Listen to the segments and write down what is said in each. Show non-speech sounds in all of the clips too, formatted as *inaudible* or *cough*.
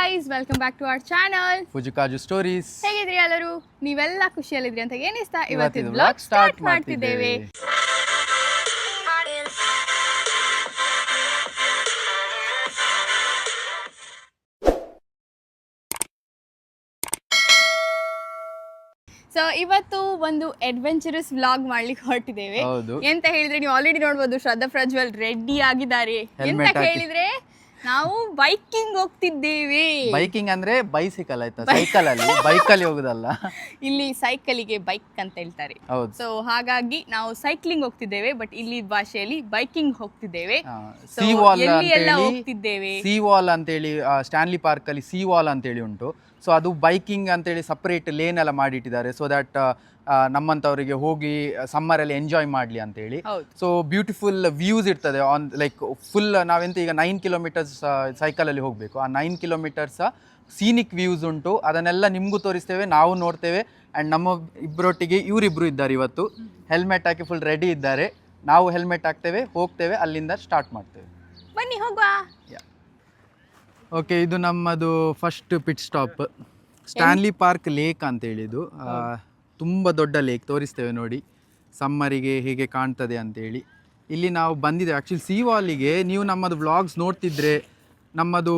Guys welcome back to our channel ಫುಜುಕಾಜು stories ಹೇಗಿದ್ರಿ ಎಲ್ಲರೂ? ನೀವೆಲ್ಲ ಖುಷಿಯಲ್ಲಿದ್ರಿ ಅಂತ ಏನಿಸ್ತಾ ಇವತ್ತಿನ ಬ್ಲಾಗ್ ಸ್ಟಾರ್ಟ್ ಮಾಡ್ತಿದ್ದೇವೆ. ಸೊ ಇವತ್ತು ಒಂದು ಅಡ್ವೆಂಚರಸ್ ವ್ಲಾಗ್ ಮಾಡ್ಲಿಕ್ಕೆ ಹೊರಟಿದ್ದೇವೆ. ಎಂತ ಹೇಳಿದ್ರೆ ನೀವು ಆಲ್ರೆಡಿ ನೋಡ್ಬೋದು ಶ್ರದ್ಧಾ ಪ್ರಜ್ವಲ್ ರೆಡಿ ಆಗಿದ್ದಾರೆ. ಎಂತ ಹೇಳಿದ್ರೆ ನಾವು ಬೈಕಿಂಗ್ ಹೋಗ್ತಿದ್ದೇವೆ. ಬೈಕಿಂಗ್ ಅಂದ್ರೆ ಬೈಸಿಕಲ್ ಆಯ್ತಾ? ಸೈಕಲ್ ಅಲ್ಲಿ? ಬೈಕಲ್ಲಿ ಹೋಗುದಲ್ಲ? *laughs* ಇಲ್ಲಿ ಸೈಕಲಿಗೆ ಬೈಕ್ ಅಂತ ಹೇಳ್ತಾರೆ. ಹೌದು. ಸೊ ಹಾಗಾಗಿ ನಾವು ಸೈಕ್ಲಿಂಗ್ ಹೋಗ್ತಿದ್ದೇವೆ ಬಟ್ ಇಲ್ಲಿ ಭಾಷೆಯಲ್ಲಿ ಬೈಕಿಂಗ್ ಹೋಗ್ತಿದ್ದೇವೆ. So, ಸಿ ವಾಲ್ ಎಲ್ಲಿ ಎಲ್ಲ ಹೋಗ್ತಿದ್ದೇವೆ? ಸಿ ವಾಲ್ ಅಂತೇಳಿ ಆ, ಸ್ಟಾನ್ಲಿ ಪಾರ್ಕ್ ಅಲ್ಲಿ ಸಿ ವಾಲ್ ಅಂತೇಳಿ ಉಂಟು. ಸೊ ಅದು ಬೈಕಿಂಗ್ ಅಂತೇಳಿ ಸಪ್ರೇಟ್ ಲೇನ್ ಎಲ್ಲ ಮಾಡಿಟ್ಟಿದ್ದಾರೆ. ಸೊ ದಟ್ ನಮ್ಮಂಥವರಿಗೆ ಹೋಗಿ ಸಮ್ಮರಲ್ಲಿ ಎಂಜಾಯ್ ಮಾಡಲಿ ಅಂತೇಳಿ. ಸೊ ಬ್ಯೂಟಿಫುಲ್ ವ್ಯೂಸ್ ಇರ್ತದೆ ಆನ್ ಲೈಕ್ ಫುಲ್ ನಾವೆಂತ ಈಗ ನೈನ್ ಕಿಲೋಮೀಟರ್ಸ್ ಸೈಕಲಲ್ಲಿ ಹೋಗಬೇಕು. ಆ ನೈನ್ ಕಿಲೋಮೀಟರ್ಸ್ ಸೀನಿಕ್ ವ್ಯೂಸ್ ಉಂಟು. ಅದನ್ನೆಲ್ಲ ನಿಮಗೂ ತೋರಿಸ್ತೇವೆ ನಾವು ನೋಡ್ತೇವೆ. ಆ್ಯಂಡ್ ನಮ್ಮ ಇಬ್ಬರೊಟ್ಟಿಗೆ ಇವರಿಬ್ಬರು ಇದ್ದಾರೆ ಇವತ್ತು. ಹೆಲ್ಮೆಟ್ ಹಾಕಿ ಫುಲ್ ರೆಡಿ ಇದ್ದಾರೆ. ನಾವು ಹೆಲ್ಮೆಟ್ ಹಾಕ್ತೇವೆ ಹೋಗ್ತೇವೆ ಅಲ್ಲಿಂದ ಸ್ಟಾರ್ಟ್ ಮಾಡ್ತೇವೆ. ಬನ್ನಿ ಹೋಗುವ. ಓಕೆ ಇದು ನಮ್ಮದು first pit stop Stanley Park lake ಅಂತ ಹೇಳಿದು ತುಂಬ ದೊಡ್ಡ ಲೇಕ್ ತೋರಿಸ್ತೇವೆ ನೋಡಿ. ಸಮ್ಮರಿಗೆ ಹೇಗೆ ಕಾಣ್ತದೆ ಅಂತೇಳಿ. ಇಲ್ಲಿ ನಾವು ಬಂದಿದ್ದೇವೆ. ಆ್ಯಕ್ಚುಲಿ ಸಿ ವಾಲಿಗೆ ನೀವು ನಮ್ಮದು ವ್ಲಾಗ್ಸ್ ನೋಡ್ತಿದ್ರೆ ನಮ್ಮದು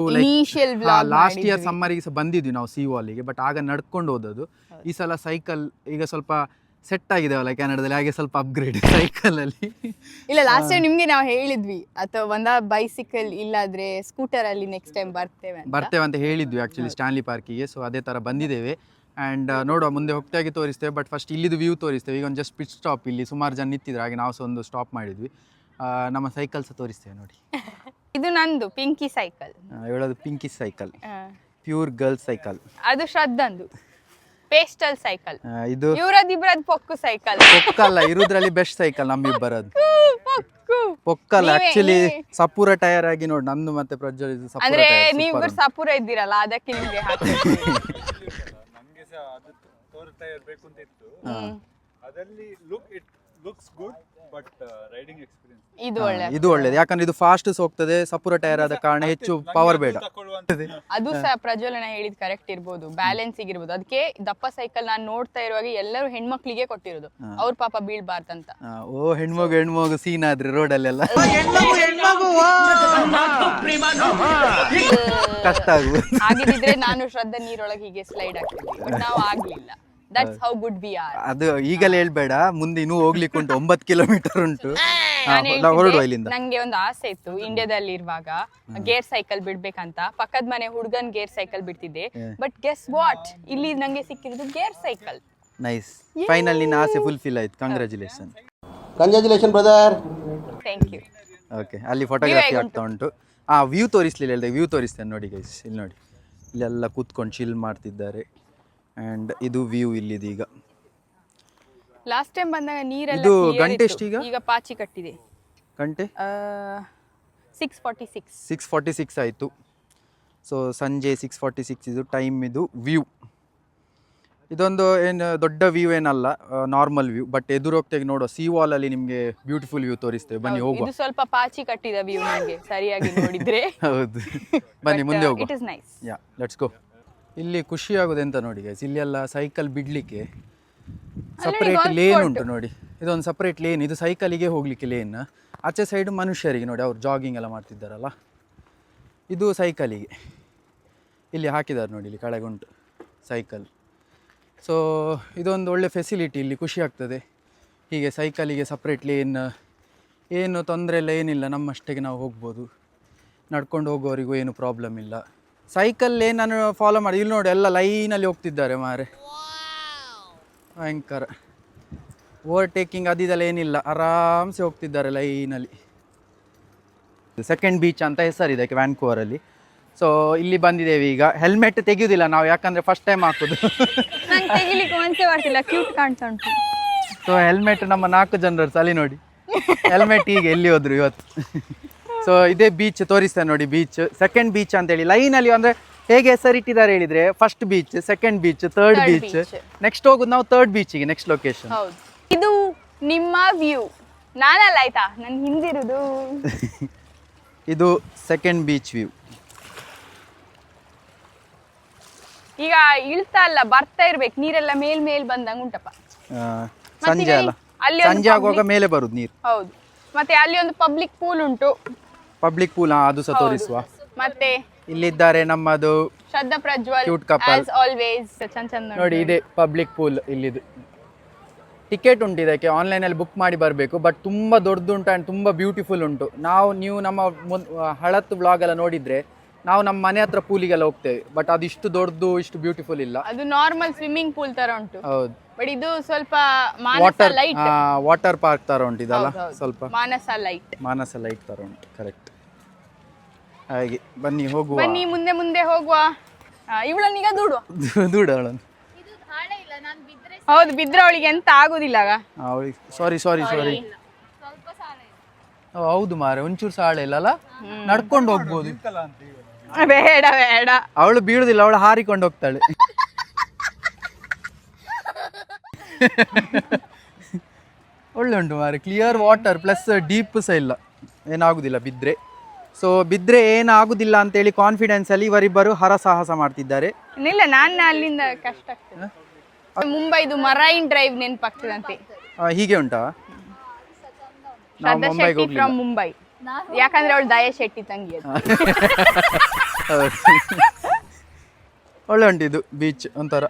ಬ್ಲಾಗ್ ಲಾಸ್ಟ್ ಇಯರ್ ಸಮ್ಮರಿಗೆ ಸಹ ಬಂದಿದ್ವಿ ನಾವು ಸಿ ವಾಲಿಗೆ ಬಟ್ ಆಗ ನಡ್ಕೊಂಡು ಹೋದದ್ದು. ಈ ಸಲ ಸೈಕಲ್ ಈಗ ಸ್ವಲ್ಪ ಸೆಟ್ ಆಗಿದಾವಲ್ಲ ಕೆನಡಾದಲ್ಲಿ ಹಾಗೆ ಸ್ವಲ್ಪ *laughs* ಅಪ್ಗ್ರೇಡ್ ಸೈಕಲಲ್ಲಿ ಇಲ್ಲ ಲಾಸ್ಟ್ ಟೈಮ್ ನಿಮ್ಗೆ ನಾವು ಹೇಳಿದ್ವಿ ಅಥವಾ ಒಂದ ಬೈಸಿಕಲ್ ಇಲ್ಲಾದ್ರೆ ಸ್ಕೂಟರ್ ಅಲ್ಲಿ ನೆಕ್ಸ್ಟ್ ಟೈಮ್ ಬರ್ತೇವೆ ಅಂತ. ಬರ್ತೇವೆ ಅಂತ ಹೇಳಿದ್ವಿ ಆ್ಯಕ್ಚುಲಿ ಸ್ಟ್ಯಾನ್ಲಿ ಪಾರ್ಕಿಗೆ ಸೊ ಅದೇ ಥರ ಬಂದಿದ್ದೇವೆ. ಆ್ಯಂಡ್ ನೋಡುವ ಮುಂದೆ ಹೋಗ್ತಾಗಿ ತೋರಿಸ್ತೇವೆ ಬಟ್ ಫಸ್ಟ್ ಇಲ್ಲಿದು ವ್ಯೂ ತೋರಿಸ್ತೇವೆ. ಈಗ ಒಂದು ಜಸ್ಟ್ ಪಿಟ್ ಸ್ಟಾಪ್ ಇಲ್ಲಿ ಸುಮಾರು ಜನ ನಿಂತಿದ್ರು ಹಾಗೆ ನಾವು ಸಹ ಒಂದು ಸ್ಟಾಪ್ ಮಾಡಿದ್ವಿ. ಆ, ನಮ್ಮ ಸೈಕಲ್ ಸಹ ತೋರಿಸ್ತೇವೆ ನೋಡಿ. *laughs* ಇದು ನಂದು ಪಿಂಕಿ ಸೈಕಲ್ ಆ, ಹೇಳೋದು pinky cycle pure girls cycle ಅದು ಶ್ರದ್ಧಂದು. ಪೇಸ್ಟಲ್ ಸೈಕಲ್ ಇದು ಇವ್ರದ್ ಇಬ್ರದ್ ಪೊಕ್ಕು ಸೈಕಲ್ ಪೊಕ್ಕಲ್ಲ ಇರುದ್ರಲ್ಲಿ ಬೆಸ್ಟ್ ಸೈಕಲ್ ನಮ್ಮಿಬ್ಬರದ್ದು ಪೊಕ್ಕು ಪೊಕ್ಕಲ್ಲ ನೀವೇ- ಆಕ್ಚುಲಿ ನೀವೇ. ಸಪೂರ ಟೈರ್ ಆಗಿ ನೋಡಿ ನಂದು ಮತ್ತೆ ಪ್ರಜ್ವಲ್ ಇದು ಸಪೂರ ಅಂದ್ರೆ ಟೈರ್ ನೀವಿಬ್ರು ಸಪೂರ ಇದ್ದೀರಲ್ಲ ಅದಕ್ಕೆ ನಿಮ್ಗೆ ಹಾಕ್ತೀನಿ. ನಮ್ಗೆ ಸಹ ಅದು ತೋರ್ತಾ ಇರ್ಬೇಕು ಅಂತ ಇತ್ತು ಹ್ಮ್. ಅದರಲ್ಲಿ look it looks good but riding experience ಇದು ಒಳ್ಳೆ ಇದು ಒಳ್ಳೇದು. ಯಾಕಂದ್ರೆ ಇದು ಫಾಸ್ಟ್ ಹೋಗ್ತದೆ ಸಪೂರ ಟೈರ್ ಆದ ಕಾರಣ ಹೆಚ್ಚು ಪವರ್ ಬೇಡ. ತಕೊಳ್ಳುವಂತದ್ದು ಅದು ಸಹ ಪ್ರಜ್ವಲನ ಹೇಳಿದ್ ಕರೆಕ್ಟ್ ಇರ್ಬೋದು. ಬ್ಯಾಲೆನ್ಸ್ ಇರ್ಬೋದು ಅದಕ್ಕೆ ದಪ್ಪ ಸೈಕಲ್ ನಾನು ನೋಡ್ತಾ ಇರುವಾಗ ಎಲ್ಲರೂ ಹೆಣ್ಮಕ್ಳಿಗೆ ಕೊಟ್ಟಿರೋದು. ಅವ್ರ ಪಾಪ ಬೀಳ್ಬಾರ್ದಂತ. ಆ, ಓ ಹೆಣ್ಮಗು ಹೆಣ್ಮಗು ಸೀನ್ ಆದ್ರೆ ರೋಡಲ್ಲೆಲ್ಲ ಕಷ್ಟ ಆಗ್ಬೋದು ಹಾಗಿದ್ರೆ ನಾನು ಶ್ರದ್ಧಾ ನೀರೊಳಗೆ ಹೀಗೆ ಸ್ಲೈಡ್ ಆಗ್ತಿದ್ವಿ ಬಟ್ ನಾವು ಆಗ್ಲಿಲ್ಲ. That's how good we are ಅದು ಈಗಲೇ ಹೇಳ್ಬೇಡ ಮುಂದೆ ಇನ್ನೂ ಹೋಗ್ಲಿಕ್ಕೆ ಉಂಟು ಒಂಬತ್ತು ಕಿಲೋಮೀಟರ್ ಉಂಟು. ಹಾ, ನಾನು ನಾವು ಹೊರಡುವ ಇಲ್ಲಿಂದ. ನಂಗೆ ಒಂದು ಆಸೆ ಇತ್ತು ಇಂಡಿಯಾದಲ್ಲಿ ಇರುವಾಗ ಗೇರ್ ಸೈಕಲ್ ಬಿಡ್ಬೇಕಂತ. ಪಕ್ಕದ ಮನೆ ಹುಡುಗನ್ ಗೇರ್ ಸೈಕಲ್ ಬಿಡ್ತಿದ್ದೆ. ಬಟ್ ಗೆಸ್ ವಾಟ್ ಇಲ್ಲಿ ನಂಗೆ ಸಿಕ್ಕಿರೋದು ಗೇರ್ ಸೈಕಲ್ ನೈಸ್ ಫೈನಲ್ ನಿನ್ನ ಆಸೆ ಫುಲ್ಫಿಲ್ ಆಯ್ತು. Congratulation congratulation brother thank you okay ಅಲ್ಲಿ ಫೋಟೋಗ್ರಫಿ ಆಗ್ತಾ ಉಂಟು? ಆ ವ್ಯೂ ತೋರಿಸ್ಲಿಲ್ಲ ಹೇಳಿದೆ ವ್ಯೂ ತೋರಿಸ್ತೇನೆ ನೋಡಿ ಗೈಸ್ ಇಲ್ಲಿ ನೋಡಿ. ಇಲ್ಲೆಲ್ಲ ಕೂತ್ಕೊಂಡು ಚಿಲ್ ಮಾಡ್ತಿದ್ದಾರೆ. ಆ್ಯಂಡ್ ಇದು ವ್ಯೂ ಇಲ್ಲಿದೆ ಈಗ ಲಾಸ್ಟ್ ಟೈಮ್ ಬಂದಾಗ ನೀರೆಲ್ಲ ಇದು clear ಗಂಟೆ ಇತ್ತು. ಎಷ್ಟೀಗ? ಈಗ? ಪಾಚಿ ಕಟ್ಟಿದೆ. ಗಂಟೆ? Six forty six six forty six ಆಯಿತು. ಸೊ ಸಂಜೆ ಸಿಕ್ಸ್ ಫಾರ್ಟಿ ಸಿಕ್ಸ್ ಇದು ಟೈಮ್ ಇದು ವ್ಯೂ ಇದೊಂದು ಏನು ದೊಡ್ಡ ವ್ಯೂ ಏನಲ್ಲ ನಾರ್ಮಲ್ ವ್ಯೂ ಬಟ್ ಎದುರು ಹೋಗ್ತಾಗ ನೋಡೋ ಸಿ ವಾಲಲ್ಲಿ ನಿಮಗೆ ಬ್ಯೂಟಿಫುಲ್ ವ್ಯೂ ತೋರಿಸ್ತೇವೆ. ಬನ್ನಿ ಹೋಗುವ. ಇದು ಸ್ವಲ್ಪ ಪಾಚಿ ಕಟ್ಟಿದ ವ್ಯೂ ನನಗೆ ಸರಿಯಾಗಿ ನೋಡಿದ್ರೆ. *laughs* ಹೌದು. ಬನ್ನಿ ಮುಂದೆ ಹೋಗುವ. It is nice yeah let's go ಇಲ್ಲಿ ಖುಷಿ ಆಗೋದು ಎಂತ ನೋಡಿ ಗೈಸ್ ಇಲ್ಲಿ ಎಲ್ಲ ಸೈಕಲ್ ಬಿಡ್ಲಿಕ್ಕೆ ಸಪರೇಟ್ ಲೇನ್. ಉಂಟು ನೋಡಿ. ಇದೊಂದು ಸಪರೇಟ್ ಲೇನ್ ಇದು ಸೈಕಲಿಗೆ ಹೋಗ್ಲಿಕ್ಕೆ ಲೇನ್ ಆಚೆ ಸೈಡ್ ಮನುಷ್ಯರಿಗೆ ನೋಡಿ ಅವ್ರು ಜಾಗಿಂಗ್ ಎಲ್ಲ ಮಾಡ್ತಿದ್ದಾರಲ್ಲ. ಇದು ಸೈಕಲಿಗೆ ಇಲ್ಲಿ ಹಾಕಿದ್ದಾರೆ ನೋಡಿ ಇಲ್ಲಿ ಕೆಳಗೆ ಉಂಟು ಸೈಕಲ್ ಸೊ ಇದೊಂದು ಒಳ್ಳೆ ಫೆಸಿಲಿಟಿ ಇಲ್ಲಿ ಖುಷಿ ಆಗ್ತದೆ. ಹೀಗೆ ಸೈಕಲಿಗೆ ಸಪ್ರೇಟ್ ಲೇನ್ ಏನು ತೊಂದರೆ ಇಲ್ಲ ಏನಿಲ್ಲ ನಮ್ಮಷ್ಟೆಗೆ ನಾವು ಹೋಗ್ಬೋದು. ನಡ್ಕೊಂಡು ಹೋಗೋರಿಗೂ ಏನು ಪ್ರಾಬ್ಲಮ್ ಇಲ್ಲ. ಸೈಕಲ್ ನಾನು ಫಾಲೋ ಮಾಡಿ ಇಲ್ಲಿ ನೋಡಿ ಎಲ್ಲ ಲೈನಲ್ಲಿ ಹೋಗ್ತಿದ್ದಾರೆ ಮಾರೆ ಭಯಂಕರ. ಓವರ್ಟೇಕಿಂಗ್ ಅದಿದೆಲ್ಲ ಏನಿಲ್ಲ ಆರಾಮ್ಸೆ ಹೋಗ್ತಿದ್ದಾರೆ ಲೈನಲ್ಲಿ ಸೆಕೆಂಡ್ ಬೀಚ್ ಅಂತ ಹೆಸರಿದೆ ವ್ಯಾನ್ಕೂವರಲ್ಲಿ ಸೊ ಇಲ್ಲಿ ಬಂದಿದ್ದೇವೆ ಈಗ. ಹೆಲ್ಮೆಟ್ ತೆಗೆಯುವುದಿಲ್ಲ ನಾವು ಯಾಕಂದ್ರೆ ಫಸ್ಟ್ ಟೈಮ್ ಹಾಕುದು. ಕ್ಯೂಟ್ ಕಾಣ್ತಾ ಉಂಟು. ಸೊ ಹೆಲ್ಮೆಟ್ ನಮ್ಮ ನಾಲ್ಕು ಜನರು ಅಲ್ಲಿ ನೋಡಿ. ಹೆಲ್ಮೆಟ್ ಈಗ ಎಲ್ಲಿ ಹೋದ್ರು ಇವತ್ತು. ಸೊ ಇದೇ ಬೀಚ್ ತೋರಿಸ್ತೇನೆ ನೋಡಿ ಬೀಚ್ ಸೆಕೆಂಡ್ ಬೀಚ್ ಅಂತ ಅಂತೇಳಿ ಲೈನಲ್ಲಿ ಅಂದ್ರೆ ಹೇಗೆ ಹೆಸರಿಟ್ಟಿದ್ದಾರೆ ಹೇಳಿದ್ರೆ first beach second beach third beach. Next ಹೋಗುದು ನಾವು ಥರ್ಡ್ ಬೀಚಿಗೆ ನೆಕ್ಸ್ಟ್ ಲೊಕೇಶನ್ ಇದು ನಿಮ್ಮ ವ್ಯೂ ನಾನಲ್ಲ ಆಯ್ತಾ? ನನ್ ಹಿಂದಿರುದು. *laughs* ಇದು ಸೆಕೆಂಡ್ ಬೀಚ್ ವ್ಯೂ ಈಗ ಇಳ್ತಾ ಅಲ್ಲ ಬರ್ತಾ ಇರ್ಬೇಕು. ನೀರೆಲ್ಲ ಮೇಲ್ ಮೇಲ್ ಬಂದಂಗ ಉಂಟಪ್ಪ. ಸಂಜೆ ಅಲ್ಲ. ಅಲ್ಲಿ ಸಂಜೆ ಆಗುವಾಗ ಮೇಲೆ ಬರುದು ನೀರು. ಹೌದು. ಮತ್ತೆ ಅಲ್ಲಿ ಒಂದು ಪಬ್ಲಿಕ್ ಪೂಲ್ ಉಂಟು. ಪಬ್ಲಿಕ್ ಪೂಲ್ ಅದು ಸಹ ತೋರಿಸುವ. ಮತ್ತೆ ಇಲ್ಲಿದ್ದಾರೆ ನಮ್ಮದು Shraddha Prajwal cute couple always ಚಂದ ಚಂದ ನೋಡಿ. ಇದೆ ಪಬ್ಲಿಕ್ ಪೂಲ್ ಇಲ್ಲಿದು. ಟಿಕೆಟ್ ಉಂಟು ಇದಕ್ಕೆ ಆನ್ಲೈನಲ್ಲಿ ಬುಕ್ ಮಾಡಿ ಬರಬೇಕು ಬಟ್ ತುಂಬ ದೊಡ್ಡದುಂಟು ಅಂಡ್ ತುಂಬಾ ಬ್ಯೂಟಿಫುಲ್ ಉಂಟು. ನಾವು ನೀವು ನಮ್ಮ ಹಳತ್ತು ಬ್ಲಾಗ್ ಎಲ್ಲ ನೋಡಿದ್ರೆ ನಾವು ನಮ್ಮ ಮನೆ ಹತ್ರ ಪೂಲಿಗೆಲ್ಲ ಹೋಗ್ತೇವೆ ಬಟ್ ಅದು ಇಷ್ಟು ದೊಡ್ಡದು ಇಷ್ಟು ಬ್ಯೂಟಿಫುಲ್ ಇಲ್ಲ. ಅದು ನಾರ್ಮಲ್ ಸ್ವಿಮ್ಮಿಂಗ್ ಪೂಲ್ ತರ ಉಂಟು. ಹೌದು. ಬಟ್ ಇದು ಸ್ವಲ್ಪ ವಾಟರ್ ಲೈಟ್ ವಾಟರ್ ಪಾರ್ಕ್ ತರ ಉಂಟು ಇದಲ್ಲ ಸ್ವಲ್ಪ. ಮಾನಸ ಲೈಟ್ ಮಾನಸ ಲೈಟ್ ತರ ಉಂಟು ಕರೆಕ್ಟ್ ಹಾಗೆ ಬನ್ನಿ ಹೋಗುವ. ಬನ್ನಿ ಮುಂದೆ ಮುಂದೆ ಹೋಗುವ. ಇವಳನ್ನೀಗ ದೂಡುವ ದೂಡ. ಅವಳನ್ನು. ಹೌದು ಬಿದ್ರೆ ಅವಳಿಗೆ ಎಂತ ಆಗುದಿಲ್ಲ ಆಗ. ಅವಳಿಗೆ ಸಾರಿ ಸಾರಿ ಸಾರಿ ಹೌದು ಮಾರೆ ಒಂಚೂರು ಸಾಳೆ ಇಲ್ಲ ಅಲ್ಲ? ನಡ್ಕೊಂಡು ಹೋಗ್ಬೋದು. ಬೇಡ ಬೇಡ. ಅವಳು ಬೀಳುದಿಲ್ಲ ಅವಳು ಹಾರಿಕೊಂಡು ಹೋಗ್ತಾಳೆ. ಒಳ್ಳೆ ಉಂಟು ಮಾರೆ ಕ್ಲಿಯರ್ ವಾಟರ್ ಪ್ಲಸ್ ಡೀಪ್ ಸಹ ಇಲ್ಲ. ಏನಾಗುದಿಲ್ಲ ಬಿದ್ದರೆ ಸೊ ಬಿದ್ರೆ ಏನಾಗುದಿಲ್ಲ ಅಂತೇಳಿ ಕಾನ್ಫಿಡೆನ್ಸಲ್ಲಿ ಇವರಿಬ್ಬರು ಹರಸಾಹಸ ಮಾಡ್ತಿದ್ದಾರೆ. ಇಲ್ಲ ನಾನು ಅಲ್ಲಿಂದ ಕಷ್ಟ ಆಗ್ತದೆ. ಮುಂಬೈದು ಮರೈನ್ ಡ್ರೈವ್ ನೆನಪಾಗ್ತದಂತೆ. ಆ, ಹೀಗೆ ಉಂಟಾ? ನಾವು ಶ್ರದ್ಧಾ ಮುಂಬೈಗೆ ಶೆಟ್ಟಿ ಹೋಗ್ಲಿಲ್ಲ. ಫ್ರಮ್ ಮುಂಬೈ. ಯಾಕಂದ್ರೆ ಅವಳು ದಯಾ ಶೆಟ್ಟಿ ತಂಗಿ ಅದು. ಹೌದು. ಒಳ್ಳೆ ಉಂಟು ಇದು ಬೀಚ್ ಒಂಥರ.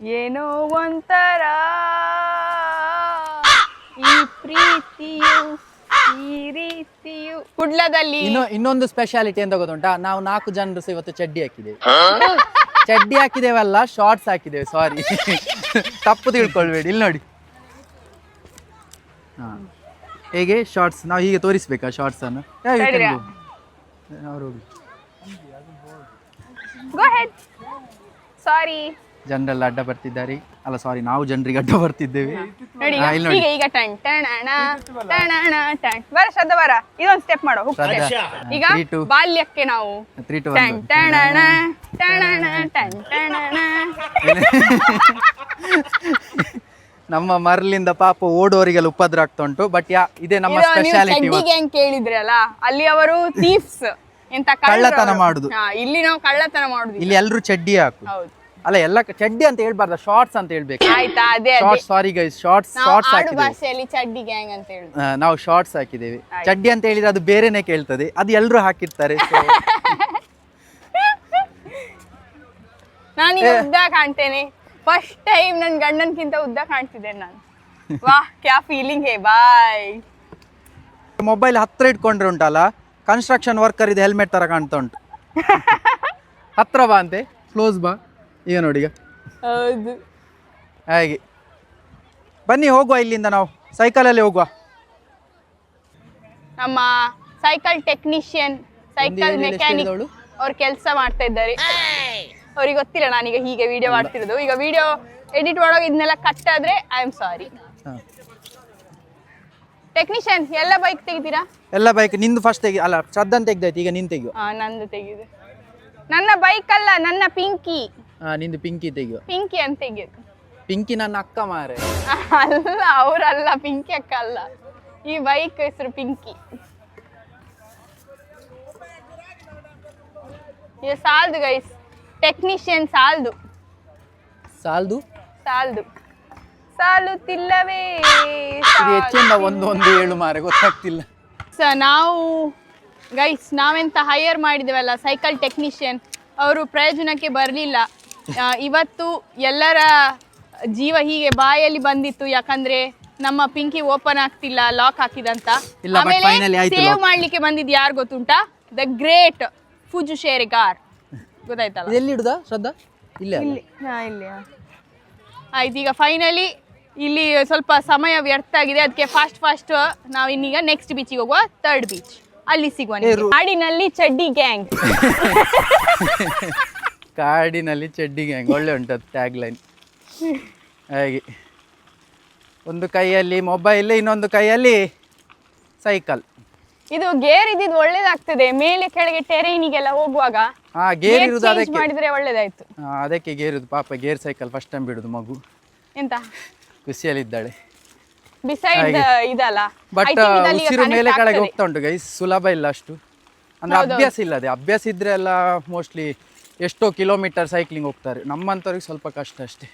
ಏನೋ ಒಂಥರ ಈ ಪ್ರೀತಿಯು. ಕುಡ್ಲದಲ್ಲಿ. ಇನ್ನು ಇನ್ನೊಂದು ಸ್ಪೆಷಾಲಿಟಿ ಅಂತ ಗೊತ್ತುಂಟಾ? ನಾವು ನಾಲ್ಕು ಜನರು ಸಹ ಇವತ್ತು ಚಡ್ಡಿ ಹಾಕಿದ್ದೇವೆ. ಚಡ್ಡಿ ಹಾಕಿದೇವಲ್ಲ ಶಾರ್ಟ್ಸ್ ಹಾಕಿದ್ದೇವೆ ಸಾರಿ ತಪ್ಪು ತಿಳ್ಕೊಳ್ಬೇಡಿ ಇಲ್ಲಿ ನೋಡಿ. ಹಾ. ಹೇಗೆ ಶಾರ್ಟ್ಸ್ ನಾವು ಹೀಗೆ ತೋರಿಸ್ಬೇಕಾ ಶಾರ್ಟ್ಸ್ ಅನ್ನು. ಅವ್ರು. ಸಾರಿ ಜನರೆಲ್ಲ ಅಡ್ಡ ಬರ್ತಿದ್ದಾರೆ. ಅಲ್ಲ ಸಾರಿ ನಾವು ಜನರಿಗೆ ಅಡ್ಡ ಬರ್ತಿದ್ದೇವೆ. ನೋಡಿ ಈಗ ಇಲ್ಲಿ ನೋಡಿ. ಈಗ ಈಗ ಟಣ್ ಟಣಣ ಟಣಣ ಟಣ್ ಬರ ಶ್ರದ್ಧ ಬರ. ಇದೊಂದು ಸ್ಟೆಪ್ ಮಾಡೋ step. ಈಗ Three, two. ಬಾಲ್ಯಕ್ಕೆ ನಾವು. ತ್ರೀ ಟು ಟಣ್ ಟಣಣ ಟಣಣ ಟಣ್ ಟಣಣ *laughs* ನಮ್ಮ ಮರಲಿಂದ ಪಾಪ ಓಡೋರಿಗೆಲ್ಲ ಉಪದ್ರ ಆಗ್ತಾ ಉಂಟು ಬಟ್ ಯಾ ಇದೇ ನಮ್ಮ ಇದು ನೀವು ಸ್ಪೆಷಾಲಿಟಿ ಚಡ್ಡಿ ಗ್ಯಾಂಗ್ ಕೇಳಿದ್ರಲ್ಲ ಅಲ್ಲಿ ಅವರು ಥೀಫ್ಸ್ ಎಂತ ಕಳ್ಳತನ. ಮಾಡುದು. ಹಾ, ಇಲ್ಲಿ ನಾವು ಕಳ್ಳತನ ಮಾಡುದು ಇಲ್ಲಿ ಎಲ್ಲರೂ ಚಡ್ಡಿ ಹಾಕು ಹೌದು. ಅಲ್ಲ ಎಲ್ಲ ಚಡ್ಡಿ ಅಂತ ಹೇಳ್ಬಾರ್ದ ಶಾರ್ಟ್ಸ್ ಅಂತ ಹೇಳ್ಬೇಕು. ಆಯ್ತಾ? ಅದೇ ಅದೇ. ಶಾರ್ಟ್ಸ್ ಸಾರಿ ಗೈಸ್ ಶಾರ್ಟ್ಸ್ ನಾವು ಶಾರ್ಟ್ಸ್ ಆಡು ಹಾಕಿದ್ದೇವೆ. ಭಾಷೆಯಲ್ಲಿ ಚಡ್ಡಿ ಗ್ಯಾಂಗ್ ಅಂತ ಹೇಳುದು. ಆ, ನಾವು ಶಾರ್ಟ್ಸ್ ಹಾಕಿದ್ದೇವೆ. ಚಡ್ಡಿ ಅಂತ ಹೇಳಿದ್ರೆ ಅದು ಬೇರೆನೆ ಕೇಳ್ತದೆ. ಅದು ಎಲ್ಲರೂ ಹಾಕಿರ್ತಾರೆ So, *laughs* ನಾನೀಗ ಉದ್ದ ಕಾಣ್ತೇನೆ. ಫಸ್ಟ್ ಟೈಮ್ ನನ್ನ ಗಂಡನ್ಕಿಂತ ಉದ್ದ ಕಾಣ್ತಿದ್ದೇನೆ ನಾನು. ವಾಹ್ ಕ್ಯಾ ಫೀಲಿಂಗ್ ಹೇ ಬಾಯ್ ಮೊಬೈಲ್ ಹತ್ರ ಇಟ್ಕೊಂಡ್ರೆ ಉಂಟಲ್ಲ ಕನ್ಸ್ಟ್ರಕ್ಷನ್ ವರ್ಕರ್ ಇದು ಹೆಲ್ಮೆಟ್ ತರ ಕಾಣ್ತಾ ಉಂಟು. *laughs* ಹತ್ರ ಬಾ ಅಂತೆ ಕ್ಲೋಸ್ ಬಾ. ಈಗ ನೋಡಿ ಈಗ. ಹೌದು. ಹಾಗೆ. ಬನ್ನಿ ಹೋಗುವ ಇಲ್ಲಿಂದ ನಾವು. ಸೈಕಲಲ್ಲಿ ಹೋಗುವ. ನಮ್ಮ ಸೈಕಲ್ ಟೆಕ್ನಿಷಿಯನ್ ಸೈಕಲ್ ಮೆಕ್ಯಾನಿಕ್ ಅವ್ರು ಕೆಲಸ ಮಾಡ್ತಾ ಇದ್ದಾರೆ. ಅವ್ರಿಗೆ ಗೊತ್ತಿಲ್ಲ ನಾನೀಗ ಹೀಗೆ ವಿಡಿಯೋ ಮಾಡ್ತಿರೋದು. ಈಗ ವಿಡಿಯೋ ಎಡಿಟ್ ಮಾಡೋ ಇದನ್ನೆಲ್ಲ ಕಟ್ ಆದ್ರೆ ಐ ಆಮ್ ಸಾರಿ ಟೆಕ್ನಿಷಿಯನ್ ಎಲ್ಲ ಬೈಕ್ ತೆಗಿತೀರಾ? ಎಲ್ಲ ಬೈಕ್ ನಿಂದು ಫಸ್ಟ್ ತೆಗಿ ಅಲ್ಲ ಶ್ರದ್ಧಾನ್ ತೆಗ್ದಾಯ್ತು ಈಗ ನಿನ್ ತೆಗಿಯೋ ಆ, ನಂದು ತೆಗಿದೆ ನನ್ನ ಬೈಕ್ ಅಲ್ಲ ನನ್ನ ಪಿಂಕಿ ಹಾ ನಿಂದು ಪಿಂಕಿ ತೆಗಿಯೋ. ಪಿಂಕಿ ಅಂತ ತೆಗಿಯೋದು ಪಿಂಕಿ ನನ್ನ ಅಕ್ಕ ಮಾರೆ. ಅಲ್ಲ ಅವರಲ್ಲ ಪಿಂಕಿ ಅಕ್ಕ ಅಲ್ಲ. ಈ ಬೈಕ್ ಹೆಸರು ಪಿಂಕಿ. ಇದು ಸಾಲ್ದು ಗೈಸ್ ಟೆಕ್ನಿಷಿಯನ್ ಸಾಲ್ದು. ಸಾಲ್ದು? ಸಾಲ್ದು. ಸಾಲುತ್ತಿಲ್ಲವೇ ಇದು ಹೆಚ್ಚಿಂದ ಒಂದು ಒಂದು ಏಳು ಮಾರೆ ಗೊತ್ತಾಗ್ತಿಲ್ಲ. ಸ ನಾವು ಗೈಸ್ ನಾವೆಂತ ಹೈಯರ್ ಮಾಡಿದ್ದೇವಲ್ಲ ಸೈಕಲ್ ಟೆಕ್ನಿಷಿಯನ್ ಅವರು ಪ್ರಯೋಜನಕ್ಕೆ ಬರಲಿಲ್ಲ. ಇವತ್ತು ಎಲ್ಲರ ಜೀವ ಹೀಗೆ ಬಾಯಲ್ಲಿ ಬಂದಿತ್ತು ಯಾಕಂದ್ರೆ ನಮ್ಮ ಪಿಂಕಿ ಓಪನ್ ಆಗ್ತಿಲ್ಲ ಲಾಕ್ ಹಾಕಿದಂತ. ಇಲ್ಲ, but finally ಆಯ್ತು ಸೇವ್ lock. ಮಾಡ್ಲಿಕ್ಕೆ ಬಂದಿದ್ ಯಾರು ಗೊತ್ತುಂಟಾ? ದ ಗ್ರೇಟ್ ಫುಜು ಶೇರಿಗಾರ್ ಗೊತ್ತಾಯ್ತಲ್ಲ? ಎಲ್ಲಿ ಶ್ರದ್ಧಾ? ಇಲ್ಲ? ಇಲ್ಲಿ ಹಾ ಇಲ್ಲಿ ಆಯ್ತು ಈಗ ಫೈನಲಿ ಇಲ್ಲಿ ಸ್ವಲ್ಪ ಸಮಯ ವ್ಯರ್ಥ ಆಗಿದೆ ಅದಕ್ಕೆ ಫಾಸ್ಟ್ ಫಾಸ್ಟ್ ನಾವು ಇನ್ನೀಗ ನೆಕ್ಸ್ಟ್ ಬೀಚಿಗೆ ಹೋಗುವ ಥರ್ಡ್ ಬೀಚ್ ಅಲ್ಲಿ ಸಿಗುವ ನಿಮ್ಗೆ. ಕಾಡಿನಲ್ಲಿ ಚಡ್ಡಿ ಗ್ಯಾಂಗ್ *laughs* ಕಾಡಿನಲ್ಲಿ ಚಡ್ಡಿ ಗ್ಯಾಂಗ್ ಒಳ್ಳೆ ಉಂಟು ಟ್ಯಾಗ್ ಲೈನ್ ಹಾಗೆ. ಒಂದು ಕೈಯಲ್ಲಿ ಮೊಬೈಲ್ ಇನ್ನೊಂದು ಕೈಯಲ್ಲಿ ಸೈಕಲ್ ಇದು ಗೇರ್ ಇದ್ದಿದ್ದು ಒಳ್ಳೇದಾಗ್ತದೆ. ಮೇಲೆ ಕೆಳಗೆ ಟೆರೈನಿಗೆಲ್ಲ ಹೋಗುವಾಗ ಹಾ ಗೇರ್ ಇರುದು ಅದಕ್ಕೆ. ಮಾಡಿದ್ರೆ ಒಳ್ಳೇದಾಯ್ತು. ಹಾ, ಅದಕ್ಕೆ ಗೇರ್ ಇರುದು ಪಾಪ ಗೇರ್ ಸೈಕಲ್ ಫಸ್ಟ್ ಟೈಮ್ ಬಿಡುದು ಮಗು. ಎಂತ? ಖುಷಿಯಲ್ಲಿದ್ದಾಳೆ. ಬಿಸೈಡ್ ಇದಲ್ಲ? ಬಟ್ ಉಸಿರು ಮೇಲೆ ಕೆಳಗೆ. ಹೋಗ್ತಾ ಉಂಟು ಗೈಸ್ ಸುಲಭ ಇಲ್ಲ ಅಷ್ಟು. ಅಂದ್ರೆ ಅಭ್ಯಾಸ ಇಲ್ಲದೆ ಅಭ್ಯಾಸ ಇದ್ರೆ ಎಲ್ಲ ಮೋಸ್ಟ್ಲಿ ಎಷ್ಟೋ ಕಿಲೋಮೀಟರ್ ಸೈಕ್ಲಿಂಗ್ ಹೋಗ್ತಾರೆ. ನಮ್ಮಂಥವ್ರಿಗೆ ಸ್ವಲ್ಪ ಕಷ್ಟ ಅಷ್ಟೇ.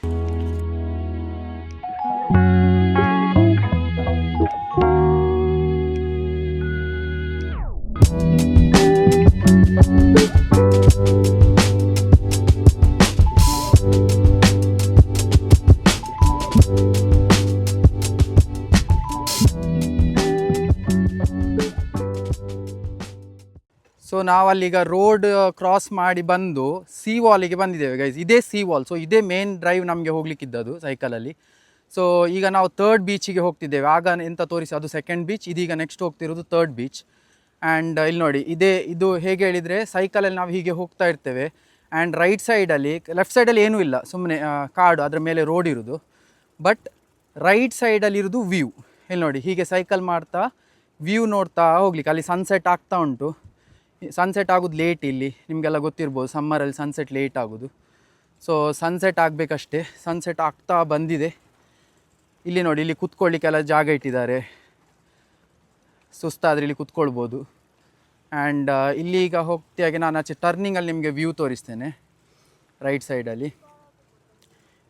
ಸೊ ನಾವಲ್ಲೀಗ ರೋಡ್ ಕ್ರಾಸ್ ಮಾಡಿ ಬಂದು ಸಿ ವಾಲಿಗೆ ಬಂದಿದ್ದೇವೆ ಗೈಸ್ ಇದೇ ಸಿ ವಾಲ್ ಸೊ ಇದೇ ಮೇನ್ ಡ್ರೈವ್ ನಮಗೆ ಹೋಗ್ಲಿಕ್ಕಿದ್ದದು ಸೈಕಲಲ್ಲಿ ಸೊ ಈಗ ನಾವು ತರ್ಡ್ ಬೀಚಿಗೆ ಹೋಗ್ತಿದ್ದೇವೆ. ಆಗ ಎಂತ ತೋರಿಸಿ, ಅದು ಸೆಕೆಂಡ್ ಬೀಚ್ ಇದೀಗ ನೆಕ್ಸ್ಟ್ ಹೋಗ್ತಿರೋದು ತರ್ಡ್ ಬೀಚ್ ಆ್ಯಂಡ್ ಇಲ್ಲಿ ನೋಡಿ, ಇದೇ, ಇದು ಹೇಗೆ ಹೇಳಿದರೆ ಸೈಕಲಲ್ಲಿ ನಾವು ಹೀಗೆ ಹೋಗ್ತಾ ಇರ್ತೇವೆ. ಆ್ಯಂಡ್ ರೈಟ್ ಸೈಡಲ್ಲಿ ಲೆಫ್ಟ್ ಸೈಡಲ್ಲಿ ಏನೂ ಇಲ್ಲ. ಸುಮ್ಮನೆ ಕಾಡು, ಅದರ ಮೇಲೆ ರೋಡ್ ಇರೋದು. ಬಟ್ ರೈಟ್ ಸೈಡಲ್ಲಿ ಇರೋದು ವ್ಯೂ ಇಲ್ಲಿ ನೋಡಿ, ಹೀಗೆ ಸೈಕಲ್ ಮಾಡ್ತಾ ವ್ಯೂ ನೋಡ್ತಾ ಹೋಗ್ಲಿಕ್ಕೆ. ಅಲ್ಲಿ ಸನ್ಸೆಟ್ ಆಗ್ತಾ ಉಂಟು. ಸನ್ಸೆಟ್ ಆಗೋದು ಲೇಟ್ ಇಲ್ಲಿ, ನಿಮಗೆಲ್ಲ ಗೊತ್ತಿರ್ಬೋದು ಸಮ್ಮರಲ್ಲಿ ಸನ್ಸೆಟ್ ಲೇಟ್ ಆಗೋದು. ಸೊ ಸನ್ಸೆಟ್ ಆಗಬೇಕಷ್ಟೇ. ಸನ್ಸೆಟ್ ಆಗ್ತಾ ಬಂದಿದೆ. ಇಲ್ಲಿ ನೋಡಿ, ಇಲ್ಲಿ ಕುತ್ಕೊಳ್ಳಿಕ್ಕೆಲ್ಲ ಜಾಗ ಇಟ್ಟಿದ್ದಾರೆ. ಸುಸ್ತಾದರೆ ಇಲ್ಲಿ ಕುತ್ಕೊಳ್ಬೋದು. ಆ್ಯಂಡ್ ಇಲ್ಲಿ ಈಗ ಹೋಗ್ತಿಯಾಗೆ ನಾನು ಆಚೆ ಟರ್ನಿಂಗಲ್ಲಿ ನಿಮಗೆ ವ್ಯೂ ತೋರಿಸ್ತೇನೆ ರೈಟ್ ಸೈಡಲ್ಲಿ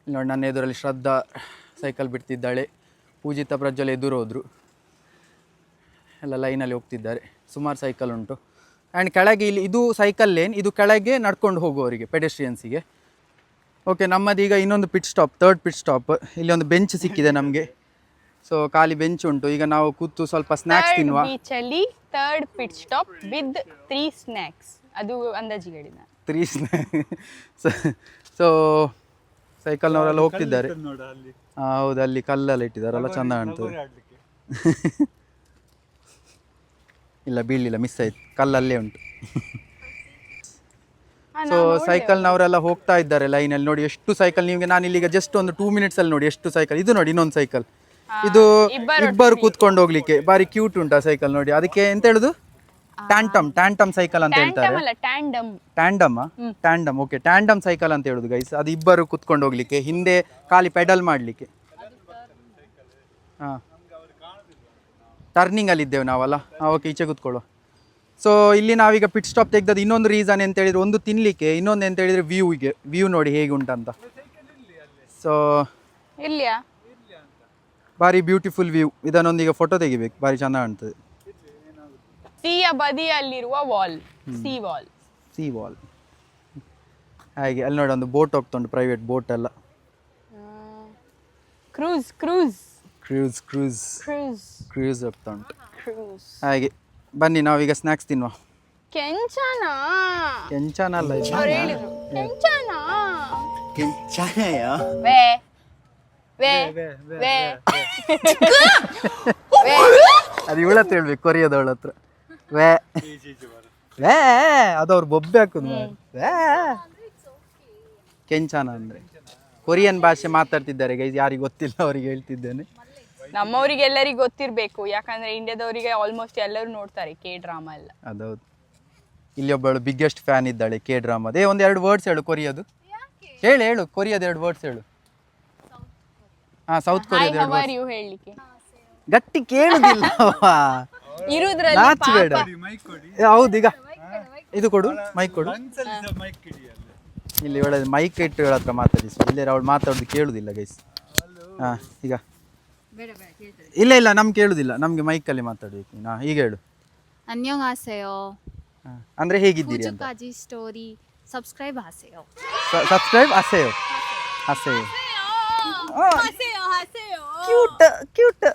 ಇಲ್ಲಿ ನೋಡಿ, ನನ್ನ ಎದುರಲ್ಲಿ ಶ್ರದ್ಧಾ ಸೈಕಲ್ ಬಿಡ್ತಿದ್ದಾಳೆ. ಪೂಜಿತ ಪ್ರಜ್ವಲ್ ಎದುರು ಹೋದರು ಎಲ್ಲ ಲೈನಲ್ಲಿ ಹೋಗ್ತಿದ್ದಾರೆ. ಸುಮಾರು ಸೈಕಲ್ ಉಂಟು. ಆ್ಯಂಡ್ ಕೆಳಗೆ ಇಲ್ಲಿ ಇದು ಸೈಕಲ್ ಲೇನ್ ಇದು ಕೆಳಗೆ ನಡ್ಕೊಂಡು ಹೋಗುವವರಿಗೆ ಪೆಡೆಸ್ಟ್ರಿಯನ್ಸಿಗೆ ಓಕೆ ನಮ್ಮದೀಗ ಇನ್ನೊಂದು pit stop third pit stop ಇಲ್ಲಿ ಒಂದು ಬೆಂಚ್ ಸಿಕ್ಕಿದೆ ನಮಗೆ. ಸೊ ಖಾಲಿ ಬೆಂಚ್ ಉಂಟು. ಈಗ ನಾವು ಕೂತು ಸ್ವಲ್ಪ ಸ್ನ್ಯಾಕ್ಸ್ ತಿನ್ನುವ. ಬೀಚಲ್ಲಿ third pit stop with three snacks ಅದು ಅಂದಾಜಿಗೆ ಹೇಳಿದ ತ್ರೀ ಸೊ ಸೈಕಲ್ನವರೆಲ್ಲ ಹೋಗ್ತಿದ್ದಾರೆ. ನೋಡ ಅಲ್ಲಿ. ಆ, ಹೌದು ಅಲ್ಲಿ ಕಲ್ಲೆಲ್ಲ ಇಟ್ಟಿದ್ದಾರಲ್ಲ ಚಂದ ಕಾಣ್ತದೆ. *laughs* ಇಲ್ಲ ಬೀಳಲಿಲ್ಲ ಮಿಸ್ ಆಯ್ತು. ಕಲ್ಲಲ್ಲೇ ಉಂಟು. ಸೊ ಸೈಕಲ್ನವರೆಲ್ಲ ಹೋಗ್ತಾ ಇದ್ದಾರೆ ಲೈನಲ್ಲಿ ನೋಡಿ ಎಷ್ಟು ಸೈಕಲ್ ನಿಮಗೆ ನಾನು ಇಲ್ಲಿಗೆ ಜಸ್ಟ್ ಒಂದು ಟೂ ಮಿನಿಟ್ಸಲ್ಲಿ ನೋಡಿ ಎಷ್ಟು ಸೈಕಲ್ ಇದು ನೋಡಿ ಇನ್ನೊಂದು ಸೈಕಲ್ ಇದು ಇಬ್ಬರು ಕೂತ್ಕೊಂಡು ಹೋಗ್ಲಿಕ್ಕೆ. ಬಾರಿ ಕ್ಯೂಟ್ ಉಂಟು ಆ ಸೈಕಲ್ ನೋಡಿ. ಅದಕ್ಕೆ ಎಂತ ಹೇಳುದು? ಟ್ಯಾಂಟಮ್ ಟ್ಯಾಂಟಮ್ ಸೈಕಲ್ ಅಂತ ಹೇಳ್ತಾರೆ. ಟ್ಯಾಂಡಮ್ ಅಲ್ಲ tandem tandem tandem okay tandem cycle ಅಂತ ಹೇಳುದು ಗೈಸ್ ಅದು ಇಬ್ಬರು ಕೂತ್ಕೊಂಡು ಹೋಗ್ಲಿಕ್ಕೆ ಹಿಂದೆ ಖಾಲಿ ಪೆಡಲ್ ಮಾಡ್ಲಿಕ್ಕೆ. ಹಾಂ. ಟರ್ನಿಂಗಲ್ಲಿ ಇದ್ದೇವೆ ನಾವಲ್ಲ. ಓಕೆ ಈಚೆ ಕೂತ್ಕೊಳ್ಳೋ ಸೊ ಇಲ್ಲಿ ನಾವೀಗ ಪಿಟ್ ಸ್ಟಾಪ್ ತೆಗ್ದದ್ದು ಇನ್ನೊಂದು ರೀಸನ್ ಅಂತ ಹೇಳಿದ್ರೆ ಒಂದು ತಿನ್ನಲಿಕ್ಕೆ ಇನ್ನೊಂದು ಅಂತ ಹೇಳಿದ್ರೆ ವ್ಯೂಗೆ ವ್ಯೂ ನೋಡಿ ಹೇಗೆ ಉಂಟಂತ. ಸೊ ಇಲ್ಲಿಯಾ? ಭಾರಿ ಬ್ಯೂಟಿಫುಲ್ ವ್ಯೂ ಇದನ್ನೊಂದೀಗ ಫೋಟೋ ತೆಗಿಬೇಕು. ಭಾರಿ ಚೆಂದ ಕಾಣ್ತದೆ. ಸಿಯ ಬದಿಯಲ್ಲಿರುವ wall sea wall sea wall ಹಾಗೆ ಅಲ್ಲಿ ನೋಡಿ ಒಂದು ಬೋಟ್ ಹೋಗ್ತುಂಟು ಪ್ರೈವೇಟ್ ಬೋಟ್ ಎಲ್ಲ. Cruise cruise cruise cruise cruise cruise ಹೋಗ್ತಾ ಉಂಟು. ಕ್ರೂಸ್ ಹಾಗೆ ಬನ್ನಿ ನಾವೀಗ ಸ್ನ್ಯಾಕ್ಸ್ ತಿನ್ನುವ. ಕೆಂಚನ? ಕೆಂಚನಲ್ಲ ಇದು ಅವ್ರು ಹೇಳಿದ್ರು. ಕೆಂಚನ? ವೇ. ವೇ. ವೇ ವೇ ಅದು ಇವಳ ಹತ್ರ ಹೇಳ್ಬೇಕು ಕೊರಿಯಾದವಳ ಹತ್ರ. ವೇ. ವೇ ಅದು ಅವ್ರು ಬೊಬ್ಬೆ ಹಾಕುದು ಮಾರ್ರೆ. ವೇ. ಕೆಂಚನ ಅಂದ್ರೆ. ಕೊರಿಯನ್ ಭಾಷೆ ಮಾತಾಡ್ತಿದ್ದಾರೆ ಗೈಸ್ ಯಾರಿಗೆ ಗೊತ್ತಿಲ್ಲ ಅವರಿಗೆ ಹೇಳ್ತಿದ್ದೇನೆ. ನಮ್ಮವರಿಗೆ ಎಲ್ಲರಿಗೂ ಗೊತ್ತಿರಬೇಕು. ಯಾಕಂದ್ರೆ ಇಂಡಿಯಾದವರಿಗೆ ಆಲ್ಮೋಸ್ಟ್ ಎಲ್ಲರೂ ನೋಡ್ತಾರೆ ಕೆ ಡ್ರಾಮಾ ಎಲ್ಲ. ಅದೌದು. ಇಲ್ಲಿ ಒಬ್ಬಳು ಬಿಗ್ಗೆಸ್ಟ್ ಫ್ಯಾನ್ ಇದ್ದಾಳೆ ಕೆ ಡ್ರಾಮಾದ ಏ ಒಂದು ಎರಡು ವರ್ಡ್ಸ್ ಹೇಳು ಕೊರಿಯೋದು. ಹೇಳು ಹೇಳು ಕೊರಿಯೋದು ಎರಡು ವರ್ಡ್ಸ್ ಹೇಳು. ಹಾ ಸೌತ್ ಕೊರಿಯಾದ ಎರಡು ವರ್ಡ್ಸ್ ಯು ಹೇಳಲಿಕ್ಕೆ ಗಟ್ಟಿ ಕೇಳುದಿಲ್ಲ ಇರುದ್ರಲ್ಲಿ ನಾಚಬೇಡ ಮೈಕ್ ಕೊಡಿ ಹೌದು ಈಗ. ಇದು ಕೊಡು ಮೈಕ್ ಕೊಡು. ಇಲ್ಲಿ ಒಳ್ಳೆ ಮೈಕ್ ಇಟ್ಟು ಹೇಳತ್ರ ಹತ್ರ ಇಲ್ಲಿ ಇಲ್ಲೇ ಅವಳು ಮಾತಾಡೋದು ಕೇಳುದಿಲ್ಲ ಗೈಸ್ ಹಾ ಈಗ. ಇಲ್ಲ ಇಲ್ಲ ನಮ್ಗೆ ಕೇಳುದಿಲ್ಲ ನಮ್ಗೆ ಮೈಕಲ್ಲಿ ಮಾತಾಡ್ಬೇಕು ನಾ ಈಗ ಹೇಳು 안녕하세요. ಹಾ. ಅಂದ್ರೆ ಹೇಗಿದ್ದೀರಿ ಅಂತ 후주까지 스토리 subscribe 하세요. Subscribe ಅಸೆಯೋ ಅಸೆಯೋ ಹಸೆಯೋ ಹಸೆಯೋ cute cute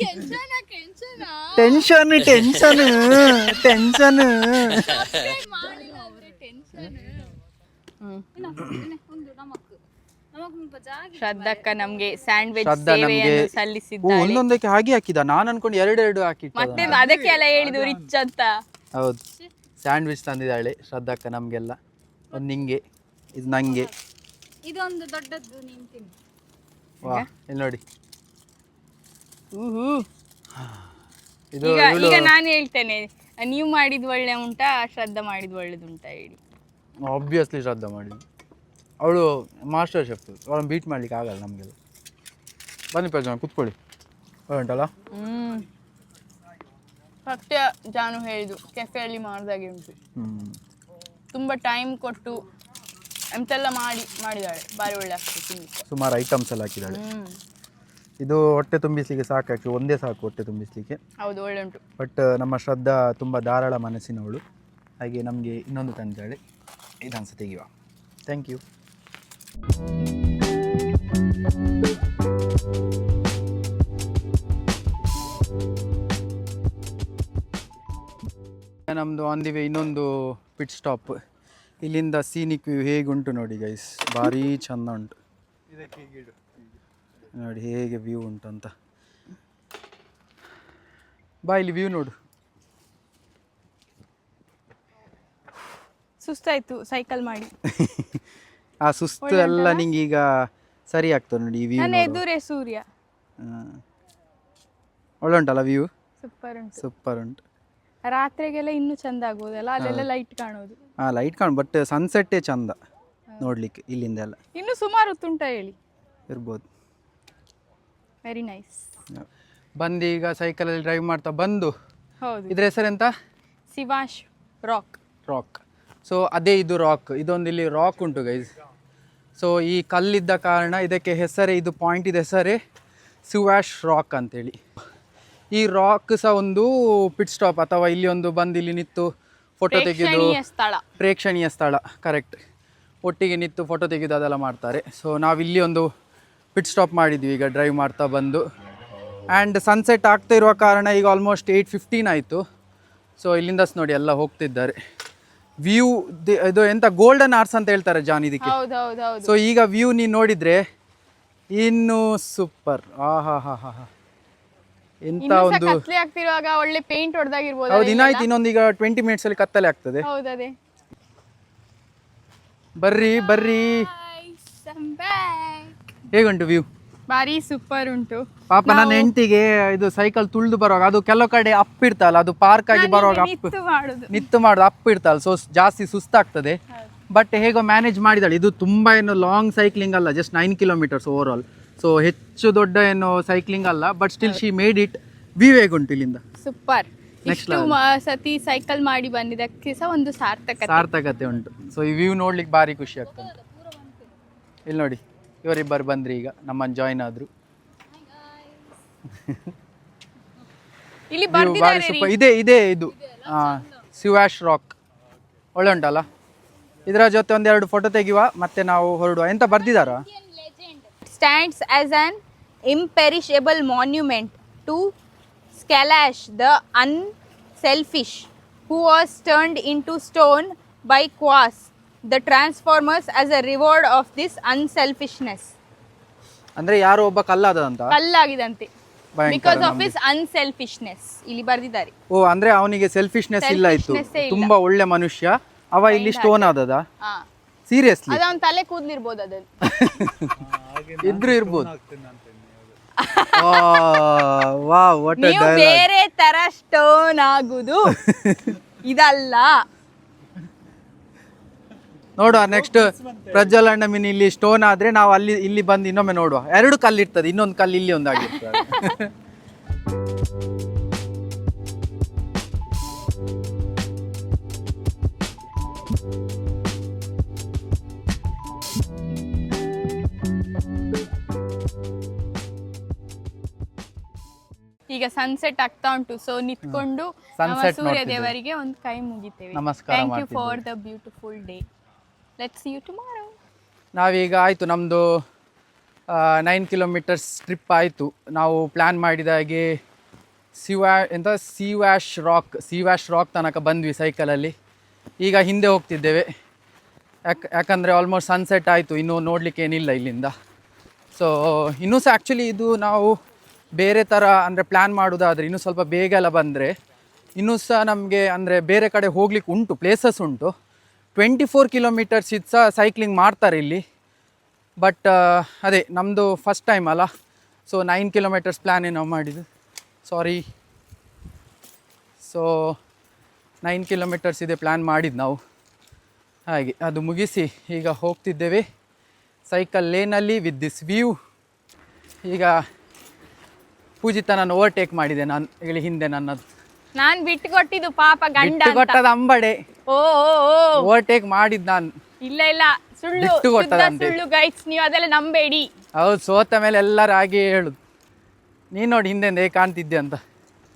ಕೆಂಚನ ಕೆಂಚನ tension tension tension ಮಾಡಿಲ್ಲ ಅಂದ್ರೆ ಟೆನ್ಷನ್ ಒಂದು ನಮಕ್ ನಮಕ್ ಮುಲ್ಪ ಜಾಗಿ ಶ್ರದ್ಧಕ್ಕ ನಮ್ಗೆ ಸ್ಯಾಂಡ್ವಿಚ್ ಶ್ರದ್ಧಾ ನಮ್ಗೆ ಸೇವೆಯನ್ನು ಓ, ಸಲ್ಲಿಸಿದ್ದಾರೆ ಒಂದೊಂದಕ್ಕೆ ಹಾಗೆ ಹಾಕಿದ? ನಾನು ಅನ್ಕೊಂಡು ಎರಡೆರಡು ಹಾಕಿಟ್ಟ ಮತ್ತೆ ಅದಕ್ಕೆ ಎಲ್ಲ ಹೇಳಿದ್ದು ರಿಚ್ ಅಂತ. ಹೌದು. ಸ್ಯಾಂಡ್ವಿಚ್ ತಂದಿದ್ದಾಳೆ ಶ್ರದ್ಧಕ್ಕ ನಮಗೆಲ್ಲ. ಒಂದು ನಿಂಗೆ ಇದು ನಂಗೆ. ಇದೊಂದು ದೊಡ್ಡದ್ದು ನೀನು ತಿನ್ನು. ವಾ ಇಲ್ಲಿ ನೋಡಿ. ಇದು ಈಗ ಇವಳು ಈಗ ನಾನು ಹೇಳ್ತೇನೆ ನೀವು ಮಾಡಿದ್ ಒಳ್ಳೆ ಉಂಟಾ ಶ್ರದ್ಧಾ ಮಾಡಿದ್ ಒಳ್ಳೇದುಂಟಾ ಹೇಳಿ. ಆಬ್ವಿಯಸ್ಲಿ ಶ್ರದ್ಧಾ ಮಾಡಿದ್ದು. ಅವಳು ಮಾಸ್ಟರ್ ಶೆಫ್ ಅವಳನ್ನು ಬೀಟ್ ಮಾಡ್ಲಿಕ್ಕೆ ಆಗಲ್ಲ ನಮಗೆಲ್ಲ. ಬನ್ನಿ ಪ್ರಜಾ ಕುತ್ಕೊಳ್ಳಿ. ಉಂಟಲ್ಲ ಸತ್ಯ ಜಾನು ಹೇಳಿದ್ದು ಕೆಫೆಯಲ್ಲಿ ಮಾಡಿದಾಗೆ ಉಂಟು. ತುಂಬ ಟೈಮ್ ಕೊಟ್ಟು ಎಂತೆಲ್ಲ ಮಾಡಿ ಮಾಡಿದ್ದಾಳೆ ಭಾರಿ ಒಳ್ಳೆ ಆಗ್ತದೆ ತಿನ್ಲಿಕ್ಕೆ. ಸುಮಾರು ಐಟಮ್ಸ್ ಎಲ್ಲ ಹಾಕಿದ್ದಾಳೆ ಇದು ಹೊಟ್ಟೆ ತುಂಬಿಸ್ಲಿಕ್ಕೆ ಸಾಕು ಒಂದೇ ಸಾಕು ಹೊಟ್ಟೆ ತುಂಬಿಸ್ಲಿಕ್ಕೆ. ಹೌದು ಒಳ್ಳೆ ಉಂಟು. ಬಟ್ ನಮ್ಮ ಶ್ರದ್ಧಾ ತುಂಬ ಧಾರಾಳ ಮನಸ್ಸಿನವಳು. ಹಾಗೆ ನಮಗೆ ಇನ್ನೊಂದು ತಂದಿದ್ದಾಳೆ. ಇದನ್ನು ಸಹ ತೆಗೆಯುವ. ಥ್ಯಾಂಕ್ ಯು ನಮ್ಮದು ಆನ್ ದಿ ವೇ ಇನ್ನೊಂದು ಪಿಟ್ ಸ್ಟಾಪ್ ಇಲ್ಲಿಂದ ಸೀನಿಕ್ ವ್ಯೂ ಹೇಗುಂಟು ನೋಡಿ ಗೈಸ್ ಭಾರಿ ಚಂದ ಉಂಟು. ನೋಡಿ ಹೇಗೆ ವ್ಯೂ ಉಂಟು ಅಂತ ಬಾ ಇಲ್ಲಿ ವ್ಯೂ ನೋಡು. ಸುಸ್ತಾಯ್ತು ಸೈಕಲ್ ಮಾಡಿ. *laughs* ಆ ಸುಸ್ತು ಎಲ್ಲ ನಿಂಗೆ ಈಗ ಸರಿ ಆಗ್ತದೆ ನೋಡಿ ಈ ವ್ಯೂ ನನ್ನ ಎದುರೇ ಸೂರ್ಯ. ಒಳ್ಳೆ ಉಂಟಲ್ಲ ವ್ಯೂ ಸೂಪರ್ ಉಂಟು ಸೂಪರ್ ಉಂಟು ರಾತ್ರಿಗೆಲ್ಲ ಇನ್ನೂ ಚಂದ ಆಗೋದಲ್ಲ ಅಲ್ಲೆಲ್ಲ ಲೈಟ್ ಕಾಣೋದು ಆ ಲೈಟ್ ಕಾಣ್ ಬಟ್ ಸನ್ಸೆಟ್ಟೇ ಚಂದ ನೋಡ್ಲಿಕ್ಕೆ ಇಲ್ಲಿಂದ ಎಲ್ಲ. ಇನ್ನು ಸುಮಾರು ಹೊತ್ತುಂಟ ಹೇಳಿ? ಇರ್ಬೋದು. ವೆರಿ ನೈಸ್ ಬಂದು ಈಗ ಸೈಕಲಲ್ಲಿ ಡ್ರೈವ್ ಮಾಡ್ತಾ ಬಂದು. ಹೌದು. ಇದ್ರ ಹೆಸರೆಂತ? ಶಿವಾಶ್ ರಾಕ್. ರಾಕ್. ಸೊ ಅದೇ ಇದು ರಾಕ್ ಇದೊಂದು ಇಲ್ಲಿ ರಾಕ್ ಉಂಟು ಗೈಸ್ ಸೊ ಈ ಕಲ್ಲಿದ್ದ ಕಾರಣ ಇದಕ್ಕೆ ಹೆಸರೇ ಇದು ಪಾಯಿಂಟ್ ಇದು ಹೆಸರೇ ಸುವ್ಯಾಶ್ ರಾಕ್ ಅಂತೇಳಿ. ಈ ರಾಕ್ ಸಹ ಒಂದು ಪಿಟ್ ಸ್ಟಾಪ್ ಅಥವಾ ಇಲ್ಲಿ ಒಂದು ಬಂದು ಇಲ್ಲಿ ನಿಂತು ಫೋಟೋ ತೆಗೆದು ಪ್ರೇಕ್ಷಣೀಯ ಸ್ಥಳ. ಪ್ರೇಕ್ಷಣೀಯ ಸ್ಥಳ ಕರೆಕ್ಟ್ ಒಟ್ಟಿಗೆ ನಿಂತು ಫೋಟೋ ತೆಗೆದು ಅದೆಲ್ಲ ಮಾಡ್ತಾರೆ. ಸೊ ಇಲ್ಲಿ ಒಂದು ಪಿಟ್ ಸ್ಟಾಪ್ ಮಾಡಿದ್ವಿ ಈಗ ಡ್ರೈವ್ ಮಾಡ್ತಾ ಬಂದು. ಆ್ಯಂಡ್ ಸನ್ಸೆಟ್ ಆಗ್ತಾ ಇರುವ ಕಾರಣ ಈಗ ಆಲ್ಮೋಸ್ಟ್ ಏಯ್ಟ್ ಫಿಫ್ಟೀನ್ ಆಯಿತು. ಸೊ ಇಲ್ಲಿಂದಸ್ ನೋಡಿ ಎಲ್ಲ ಹೋಗ್ತಿದ್ದಾರೆ. ವ್ಯೂ ಇದು ಎಂತ ಗೋಲ್ಡನ್ ಆರ್ಸ್ ಅಂತ ಹೇಳ್ತಾರೆ ಜಾನ್ ಇದಕ್ಕೆ. ಹೌದು ಹೌದು ಹೌದು. ಸೊ ಈಗ ವ್ಯೂ ನೀನು ನೋಡಿದ್ರೆ ಇನ್ನು ಸೂಪರ್ ಆಹಾ ಹಾ ಹಾ ಹಾ ಎಂತ ಒಂದು ಕತ್ಲೆ ಆಗ್ತಿರುವಾಗ ಒಳ್ಳೆ ಪೇಂಟ್ ಹೊಡೆದಾಗಿರ್ಬೋದು ಹೌದು ಇನ್ನಾಯ್ತು ಇನ್ನೊಂದೀಗ ಟ್ವೆಂಟಿ ಮಿನಿಟ್ಸಲ್ಲಿ ಕತ್ತಲೆ ಆಗ್ತದೆ. ಹೌದು ಅದೇ. ಬರ್ರಿ ಬರ್ರಿ. ಹೇಗುಂಟು ವ್ಯೂ? ಭಾರಿ ಸೂಪರ್ ಉಂಟು. ಪಾಪ ನನ್ನ ಹೆಂಡತಿಗೆ ಇದು ಸೈಕಲ್ ತುಳಿದು ಬರುವಾಗ ಅದು ಕೆಲವು ಕಡೆ ಅಪ್ ಇರ್ತಲ್ಲ ಅದು ಪಾರ್ಕ್ ಆಗಿ ಬರುವಾಗ ಅಪ್ ನಿತ್ತು ಮಾಡುದು. ಅಪ್ ಇರ್ತಲ್ಲ ಸೊ ಜಾಸ್ತಿ ಸುಸ್ತಾಗ್ತದೆ. ಬಟ್ ಹೇಗೋ ಮ್ಯಾನೇಜ್ ಮಾಡಿದಾಳೆ. ಇದು ತುಂಬಾ ಏನು ಲಾಂಗ್ ಸೈಕ್ಲಿಂಗ್ ಅಲ್ಲ just nine kilometres over all so ಹೆಚ್ಚು ದೊಡ್ಡ ಏನು ಸೈಕ್ಲಿಂಗ್ ಅಲ್ಲ but still she made it view ಉಂಟು ಇಲ್ಲಿಂದ. ಸೂಪರ್ ಇಷ್ಟು ಸತಿ ಸೈಕಲ್ ಮಾಡಿ ಬಂದಿದ್ದಕ್ಕೆ ಸಹ ಒಂದು ಸಾರ್ಥಕತೆ. ಸಾರ್ಥಕತೆ ಉಂಟು. ಸೊ ಈ ವ್ಯೂ ನೋಡ್ಲಿಕ್ಕೆ ಭಾರಿ ಖುಷಿ ಆಗ್ತದೆ. ಇಲ್ಲಿ ನೋಡಿ. ಇವರಿಬ್ಬರು ಬಂದ್ರಿ ಈಗ ನಮ್ಮನ್ನು ಜಾಯ್ನ್ ಆದ್ರು. ಇಲ್ಲಿ ಇದೇ ಬರ್ದಿದ್ದಾರೆ. ಸೂಪರ್ ಇದೆ ಇದೆ ಇದು. ಶಿವಾಶ್ ರಾಕ್ ಒಳ್ಳೆ ಉಂಟಲ್ಲ? ಇದರ ಜೊತೆ ಒಂದೆರಡು ಫೋಟೋ ತೆಗಿವ ಮತ್ತೆ ನಾವು ಹೊರಡುವ. ಎಂತ ಬರ್ದಿದಾರಾ? Stands as an imperishable monument to the the unselfish, who was turned into stone by Quas, the transformers as a reward of this unselfishness ಅಂದ್ರೆ ಯಾರೋ ಒಬ್ಬ ಕಲ್ಲಾದಂತ ಕಲ್ಲಾಗಿದಂತೆ. Because of his is unselfishness ಇಲ್ಲಿ ಬರ್ದಿದ್ದಾರೆ. ಓ ಅಂದ್ರೆ ಅವನಿಗೆ ಸೆಲ್ಫಿಶ್ನೆಸ್ ಇಲ್ಲ ಇತ್ತು. Selfishness ಏ ಇಲ್ಲ. ತುಂಬಾ ಒಳ್ಳೆ ಮನುಷ್ಯ. ಅವ ಇಲ್ಲಿ ಸ್ಟೋನ್ ಆದದ? ಹಾ ಸೀರಿಯಸ್ಲಿ ಅದು ಅವನ ತಲೆ ಕೂದ್ಲಿರ್ಬೋದು ಅದಲ್ಲಿ *laughs* ಇದ್ರು ಇರ್ಬೋದು. *laughs* ವಾ ವಾಟ್ ನೀವು ಬೇರೆ ತರ ಸ್ಟೋನ್ ಆಗುದು. *laughs* ಇದಲ್ಲ. ನೋಡುವ ನೆಕ್ಸ್ಟ್ ಪ್ರಜ್ವಲ್ ಅಣ್ಣ ಮೀನ್ ಇಲ್ಲಿ ಸ್ಟೋನ್ ಆದ್ರೆ ನಾವು ಅಲ್ಲಿ ಇಲ್ಲಿ ಬಂದು ಇನ್ನೊಮ್ಮೆ ನೋಡುವ. ಎರಡು ಕಲ್ಲು ಇರ್ತದೆ ಇನ್ನೊಂದು ಕಲ್ಲು ಇಲ್ಲಿ ಒಂದು ಆಗಿರ್ತದೆ ಈಗ ಸನ್ಸೆಟ್ ಆಗ್ತಾ ಉಂಟು ಸೊ ನಿಂತ್ಕೊಂಡು ಸೂರ್ಯ ದೇವರಿಗೆ ಒಂದು ಕೈ ಮುಗಿತೇವೆ. ನಮಸ್ಕಾರ thank you for the beautiful day let's you tomorrow ನಾವೀಗ ಆಯಿತು ನಮ್ಮದು ನೈನ್ ಕಿಲೋಮೀಟರ್ಸ್ ಟ್ರಿಪ್ ಆಯಿತು. ನಾವು ಪ್ಲ್ಯಾನ್ ಮಾಡಿದ ಹಾಗೆ ಸಿವ್ಯಾ ಎಂತ? ಸಿವ್ಯಾಶ್ ರಾಕ್ ಸಿವ್ಯಾಶ್ ರಾಕ್ ತನಕ ಬಂದ್ವಿ ಸೈಕಲಲ್ಲಿ ಈಗ ಹಿಂದೆ ಹೋಗ್ತಿದ್ದೇವೆ. ಯಾಕೆ ಯಾಕಂದರೆ ಆಲ್ಮೋಸ್ಟ್ ಸನ್ಸೆಟ್ ಆಯಿತು, ಇನ್ನೂ ನೋಡಲಿಕ್ಕೆ ಏನಿಲ್ಲ ಇಲ್ಲಿಂದ. ಸೊ ಇನ್ನೂ ಸಹ ಆ್ಯಕ್ಚುಲಿ ಇದು ನಾವು ಬೇರೆ ಥರ ಅಂದರೆ ಪ್ಲ್ಯಾನ್ ಮಾಡೋದಾದರೆ ಇನ್ನೂ ಸ್ವಲ್ಪ ಬೇಗ ಎಲ್ಲ ಬಂದರೆ, ಇನ್ನೂ ಸಹ ನಮಗೆ ಅಂದರೆ ಬೇರೆ ಕಡೆ ಹೋಗ್ಲಿಕ್ಕೆ ಉಂಟು ಪ್ಲೇಸಸ್ ಉಂಟು. ಟ್ವೆಂಟಿ ಫೋರ್ ಕಿಲೋಮೀಟರ್ಸ್ ಇದು ಸಹ ಸೈಕ್ಲಿಂಗ್ ಮಾಡ್ತಾರೆ ಇಲ್ಲಿ. ಬಟ್ ಅದೇ ನಮ್ಮದು ಫಸ್ಟ್ ಟೈಮ್ ಅಲ್ಲ. ಸೊ ನೈನ್ ಕಿಲೋಮೀಟರ್ಸ್ ಪ್ಲ್ಯಾನೇ ನಾವು ಮಾಡಿದ್ದು. ಸಾರಿ ಸೊ ನೈನ್ ಕಿಲೋಮೀಟರ್ಸ್ ಇದೆ ಪ್ಲ್ಯಾನ್ ಮಾಡಿದ್ದು ನಾವು. ಹಾಗೆ ಅದು ಮುಗಿಸಿ ಈಗ ಹೋಗ್ತಿದ್ದೇವೆ. ಸೈಕಲ್ ಲೇನಲ್ಲಿ ವಿತ್ ದಿಸ್ ವ್ಯೂ ಈಗ ಪೂಜಿತ ನಾನು ಓವರ್ಟೇಕ್ ಮಾಡಿದೆ ನಾನು ಹೇಳಿ ಹಿಂದೆ ನನ್ನದು. ನಾನು ಬಿಟ್ಟು ಕೊಟ್ಟಿದ್ದು ಪಾಪ ಗಂಡ. ಕೊಟ್ಟದ ಅಂಬಡೆ. ಓ ಓವರ್ಟೇಕ್ ಮಾಡಿದ್ ನಾನು. ಇಲ್ಲ ಇಲ್ಲ. ಸುಳ್ಳು ಬಿಟ್ಟು ಶುದ್ಧ ಕೊಟ್ಟದಂತೆ. ಸುಳ್ಳು ಗೈಡ್ಸ್ ನೀವು ಅದೆಲ್ಲ ನಂಬೇಡಿ. ಹೌದು ಸೋತ ಮೇಲೆ ಎಲ್ಲರೂ ಹಾಗೆ ಹೇಳುದು ನೀನ್ ನೋಡಿ ಹಿಂದೆ ಹೇಗೆ ಕಾಣ್ತಿದ್ದೆ ಅಂತ.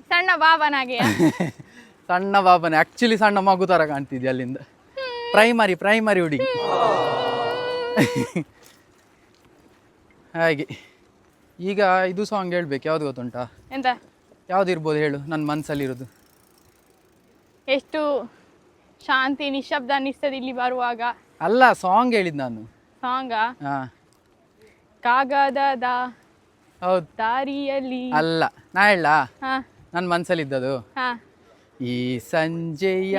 ಸಣ್ಣ ಬಾಬನಾಗೆ. *laughs* ಸಣ್ಣ ಬಾಬನ. ಆಕ್ಚುಲಿ ಸಣ್ಣ ಮಗು ತರ ಕಾಣ್ತಿದ್ದೆ ಅಲ್ಲಿಂದ. ಪ್ರೈಮರಿ ಪ್ರೈಮರಿ ಹುಡುಗಿ. ಹಾಗೆ. ಈಗ ಇದು ಸಾಂಗ್ ಹೇಳ್ಬೇಕು. ಯಾವ್ದು ಗೊತ್ತುಂಟಾ? ಎಂತ? ಯಾವ್ದು ಇರ್ಬೋದು ಹೇಳು. ನನ್ನ ಮನಸ್ಸಲ್ಲಿರೋದು ಎಷ್ಟು? ಶಾಂತಿ ನಿಶಬ್ದ ಅನ್ನಿಸ್ತದೆ ಇಲ್ಲಿ ಬರುವಾಗ. ಅಲ್ಲ ಸಾಂಗ್ ಹೇಳಿದ್ ನಾನು. ಸಾಂಗ ಹಾ. ಕಾಗದದ ಹೌದು. ದಾರಿಯಲ್ಲಿ. ಅಲ್ಲ ನಾ ಹೇಳ ಹಾ. ನನ್ನ ಮನಸ್ಸಲ್ಲಿದ್ದದು ಹಾ. ಈ ಸಂಜೆ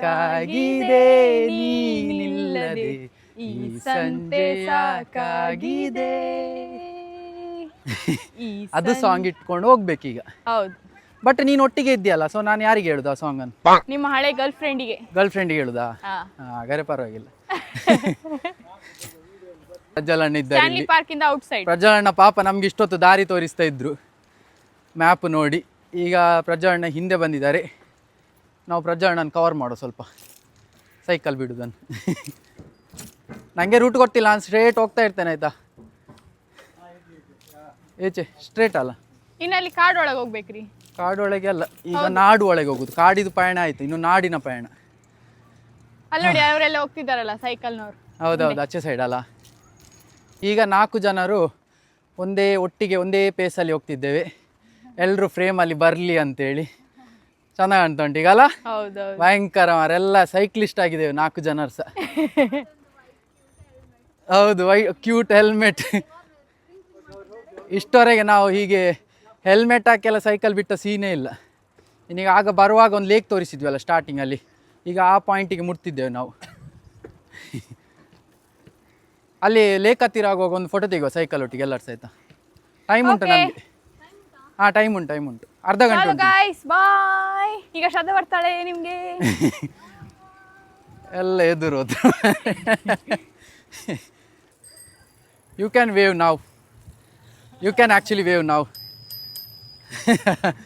ಕಾಗಿದೆ ನೀನಿಲ್ಲದೆ? ಈ ಈ ಅದು ಸಾಂಗ್ ಇಟ್ಕೊಂಡು ಹೋಗ್ಬೇಕೀಗ. ಹೌದು. ಬಟ್ ನೀನ್ ಒಟ್ಟಿಗೆ ಇದ್ದೀಯಲ್ಲ ಸೊ ನಾನು ಯಾರಿಗೆ ಹೇಳುದು ಆ ಸಾಂಗ್ ಅನ್ನು? ನಿಮ್ಮ ಹಳೆ ಗರ್ಲ್ ಫ್ರೆಂಡಿಗೆ ಗರ್ಲ್ ಫ್ರೆಂಡಿಗೆ ಹೇಳುದಾ? ಹಾ. ಹಾಗಾದ್ರೆ ಪರವಾಗಿಲ್ಲ. ಪ್ರಜ್ವಲಣ್ಣ ಇದ್ದಾರೆ ಸ್ಟ್ಯಾನ್ಲಿ ಇಲ್ಲಿ. ಪಾರ್ಕ್ ಇಂದ ಔಟ್ ಸೈಡ್ ಪ್ರಜ್ವಲಣ್ಣ ಪಾಪ ನಮ್ಗೆ ಇಷ್ಟೊತ್ತು ದಾರಿ ತೋರಿಸ್ತಾ ಇದ್ರು. ಮ್ಯಾಪ್ ನೋಡಿ. ಈಗ ಪ್ರಜ್ವಲಣ್ಣ ಹಿಂದೆ ಬಂದಿದ್ದಾರೆ. ನಾವು ಪ್ರಜ್ವಲಣ್ಣನ ಕವರ್ ಮಾಡೋ ಸ್ವಲ್ಪ ಸೈಕಲ್ ಬಿಡುದನ್ನು. ನನಗೆ ರೂಟ್ ಗೊತ್ತಿಲ್ಲ ನಾನು ಸ್ಟ್ರೇಟ್ ಹೋಗ್ತಾ ಇರ್ತೇನೆ ಆಯ್ತಾ? ಏಚೆ ಸ್ಟ್ರೇಟ್ ಅಲ್ಲ? ಇನ್ನಲ್ಲಿ ಒಳಗೆ ಹೋಗ್ಬೇಕ್ರಿ. ಕಾಡೊಳಗೆ ಅಲ್ಲ ಈಗ ನಾಡು ಒಳಗೆ ಹೋಗುದು. ಕಾಡಿದು ಪಯಣ ಆಯ್ತು ಇನ್ನು ನಾಡಿನ ಪಯಣ. ಅಲ್ಲಿ ನೋಡಿ ಅವರೆಲ್ಲ ಹೋಗ್ತಿದ್ದಾರಲ್ಲ ಸೈಕಲ್ನವ್ರು. ಹೌದೌದು ಆಚೆ ಸೈಡ್ ಅಲ್ಲ. ಈಗ ನಾಲ್ಕು ಜನರು ಒಂದೇ ಒಟ್ಟಿಗೆ ಒಂದೇ ಪೇಸಲ್ಲಿ ಹೋಗ್ತಿದ್ದೇವೆ. ಎಲ್ಲರೂ ಫ್ರೇಮಲ್ಲಿ ಬರಲಿ ಅಂತೇಳಿ. ಚೆನ್ನಾಗಿ ಕಾಣ್ತಾ ಉಂಟು ಈಗ ಅಲ್ಲ ಹೌದು ಭಯಂಕರ ಮಾರೆಲ್ಲ ಸೈಕ್ಲಿಸ್ಟ್ ಆಗಿದ್ದೇವೆ ನಾಲ್ಕು ಜನರು ಸಹ ಹೌದು ವೈ ಕ್ಯೂಟ್ ಹೆಲ್ಮೆಟ್ ಇಷ್ಟವರೆಗೆ ನಾವು ಹೀಗೆ ಹೆಲ್ಮೆಟ್ ಹಾಕೆಲ್ಲ ಸೈಕಲ್ ಬಿಟ್ಟ ಸೀನೇ ಇಲ್ಲ. ಇನ್ನೀಗ ಆಗ ಬರುವಾಗ ಒಂದು ಲೇಕ್ ತೋರಿಸಿದ್ವಿ ತೋರಿಸಿದ್ವಲ್ಲ ಸ್ಟಾರ್ಟಿಂಗಲ್ಲಿ ಈಗ ಆ ಪಾಯಿಂಟಿಗೆ ಮುಟ್ತಿದ್ದೇವೆ ನಾವು. ಅಲ್ಲಿ ಲೇಕ್ ಹತ್ತಿರ ಆಗುವಾಗ ಒಂದು ಫೋಟೋ ತೆಗುವ ಸೈಕಲ್ ಒಟ್ಟಿಗೆ ಎಲ್ಲರೂ ಸಹಿತ. ಟೈಮ್ ಉಂಟು ನಮಗೆ. ಹಾಂ ಟೈಮ್ ಉಂಟು ಟೈಮ್ ಉಂಟು. ಅರ್ಧ ಗಂಟೆ ಉಂಟು. ಗಾಯ್ಸ್ ಬಾಯ್ ಈಗ ಶ್ರದ್ಧೆ ಬರ್ತಾಳೆ ನಿಮಗೆ. *laughs* ಎಲ್ಲ ಎದುರು ಯು ಕ್ಯಾನ್ ವೇವ್ ನಾವು ಯು ಕ್ಯಾನ್ ಆ್ಯಕ್ಚುಲಿ ವೇವ್ ನಾವ್ *laughs*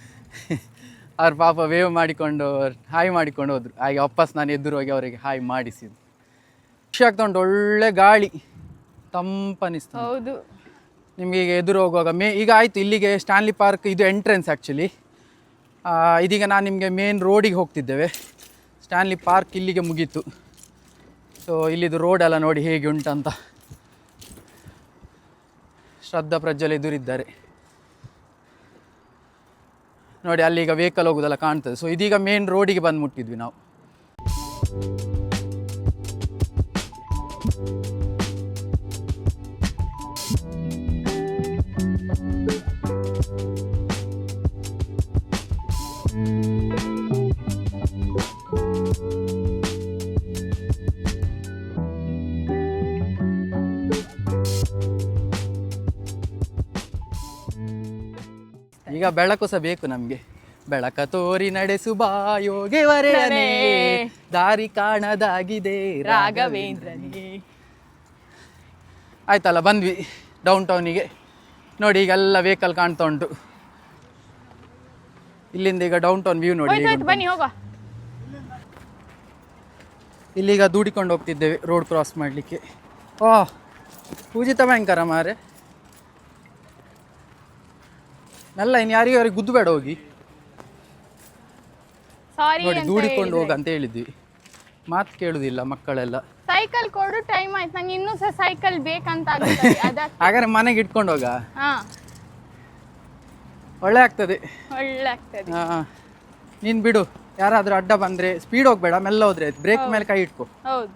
ಅವ್ರ ಪಾಪ ವೇವ್ ಮಾಡಿಕೊಂಡು ಹಾಯ್ ಮಾಡಿಕೊಂಡು ಹೋದ್ರು. ಹಾಗೆ ವಾಪಸ್ ನಾನು ಎದುರು ಹೋಗಿ ಅವರಿಗೆ ಹಾಯ್ ಮಾಡಿಸಿದ್ದು. ಖುಷಿ ಆಗ್ತಾ ಉಂಟು ಒಳ್ಳೆ ಗಾಳಿ. ತಂಪನಿಸ್ತು ಹೌದು. ನಿಮಗೆ ಈಗ ಎದುರು ಹೋಗುವಾಗ ಮೇ ಈಗ ಆಯಿತು ಇಲ್ಲಿಗೆ ಸ್ಟ್ಯಾನ್ಲಿ ಪಾರ್ಕ್ ಇದು ಎಂಟ್ರೆನ್ಸ್ ಆ್ಯಕ್ಚುಲಿ ಇದೀಗ ನಾನು ನಿಮಗೆ ಮೇನ್ ರೋಡಿಗೆ ಹೋಗ್ತಿದ್ದೇವೆ. ಸ್ಟ್ಯಾನ್ಲಿ ಪಾರ್ಕ್ ಇಲ್ಲಿಗೆ ಮುಗೀತು. ಸೊ ಇಲ್ಲಿದು ರೋಡ್ ಎಲ್ಲ ನೋಡಿ ಹೇಗೆ ಉಂಟಂತ. ಶ್ರದ್ಧಾ ಪ್ರಜ್ವಲ್ ಎದುರಿದ್ದಾರೆ. ನೋಡಿ ಅಲ್ಲಿ ಈಗ ವೆಹಿಕಲ್ ಹೋಗೋದೆಲ್ಲ ಕಾಣ್ತದೆ. ಸೊ ಇದೀಗ ಮೇನ್ ರೋಡಿಗೆ ಬಂದು ಮುಟ್ಟಿದ್ವಿ ನಾವು. ಈಗ ಬೆಳಕು ಸಹ ಬೇಕು ನಮಗೆ. ಬೆಳಕ ತೋರಿ ನಡೆಸು ಬಾಯೋಗೆ ಯೋಗೆವರೆಯನೇ ದಾರಿ ಕಾಣದಾಗಿದೆ ರಾಘವೇಂದ್ರನೇ ಆಯ್ತಲ್ಲ ಬಂದ್ವಿ ಡೌನ್ ಟೌನಿಗೆ ನೋಡಿ ಈಗ ಎಲ್ಲ ವೆಹಿಕಲ್ ಕಾಣ್ತಾ ಉಂಟು. ಇಲ್ಲಿಂದ ಈಗ ಡೌನ್ ಟೌನ್ ವ್ಯೂ ನೋಡಿ. ಬನ್ನಿ ಹೋಗುವ. ಇಲ್ಲೀಗ ದೂಡಿಕೊಂಡು ಹೋಗ್ತಿದ್ದೇವೆ ರೋಡ್ ಕ್ರಾಸ್ ಮಾಡಲಿಕ್ಕೆ. ಓ ಪೂಜಿತ ಭಯಂಕರ ಮಾರೆ. ಮೆಲ್ಲ ಇನ್ನು ಯಾರಿಗೂ ಯಾರಿಗೆ ಗುದ್ದು ಬೇಡ ಹೋಗಿ. ಸಾರಿ ನೋಡಿ ದೂಡಿಕೊಂಡು ಹೋಗ ಅಂತ ಹೇಳಿದ್ವಿ. ಮಾತು ಕೇಳುದಿಲ್ಲ ಮಕ್ಕಳೆಲ್ಲ. ಸೈಕಲ್ ಕೊಡು ಟೈಮ್ ಆಯ್ತು. ನಂಗೆ ಇನ್ನೂ ಸಹ ಸೈಕಲ್ ಬೇಕಂತ ಆಗ್ತದೆ *laughs* ಅದಕ್ಕೆ. ಹಾಗಾದ್ರೆ ಮನೆಗೆ ಇಟ್ಕೊಂಡು ಹೋಗ? ಹಾ. ಒಳ್ಳೆ ಆಗ್ತದೆ. ಒಳ್ಳೆ ಆಗ್ತದೆ. ಹಾ ನೀನ್ ಬಿಡು. ಯಾರಾದ್ರೂ ಅಡ್ಡ ಬಂದ್ರೆ ಸ್ಪೀಡ್ ಹೋಗ್ಬೇಡ ಮೆಲ್ಲ ಹೋದ್ರೆ ಬ್ರೇಕ್ ಮೇಲೆ ಕೈ ಇಟ್ಕೋ. ಹೌದು.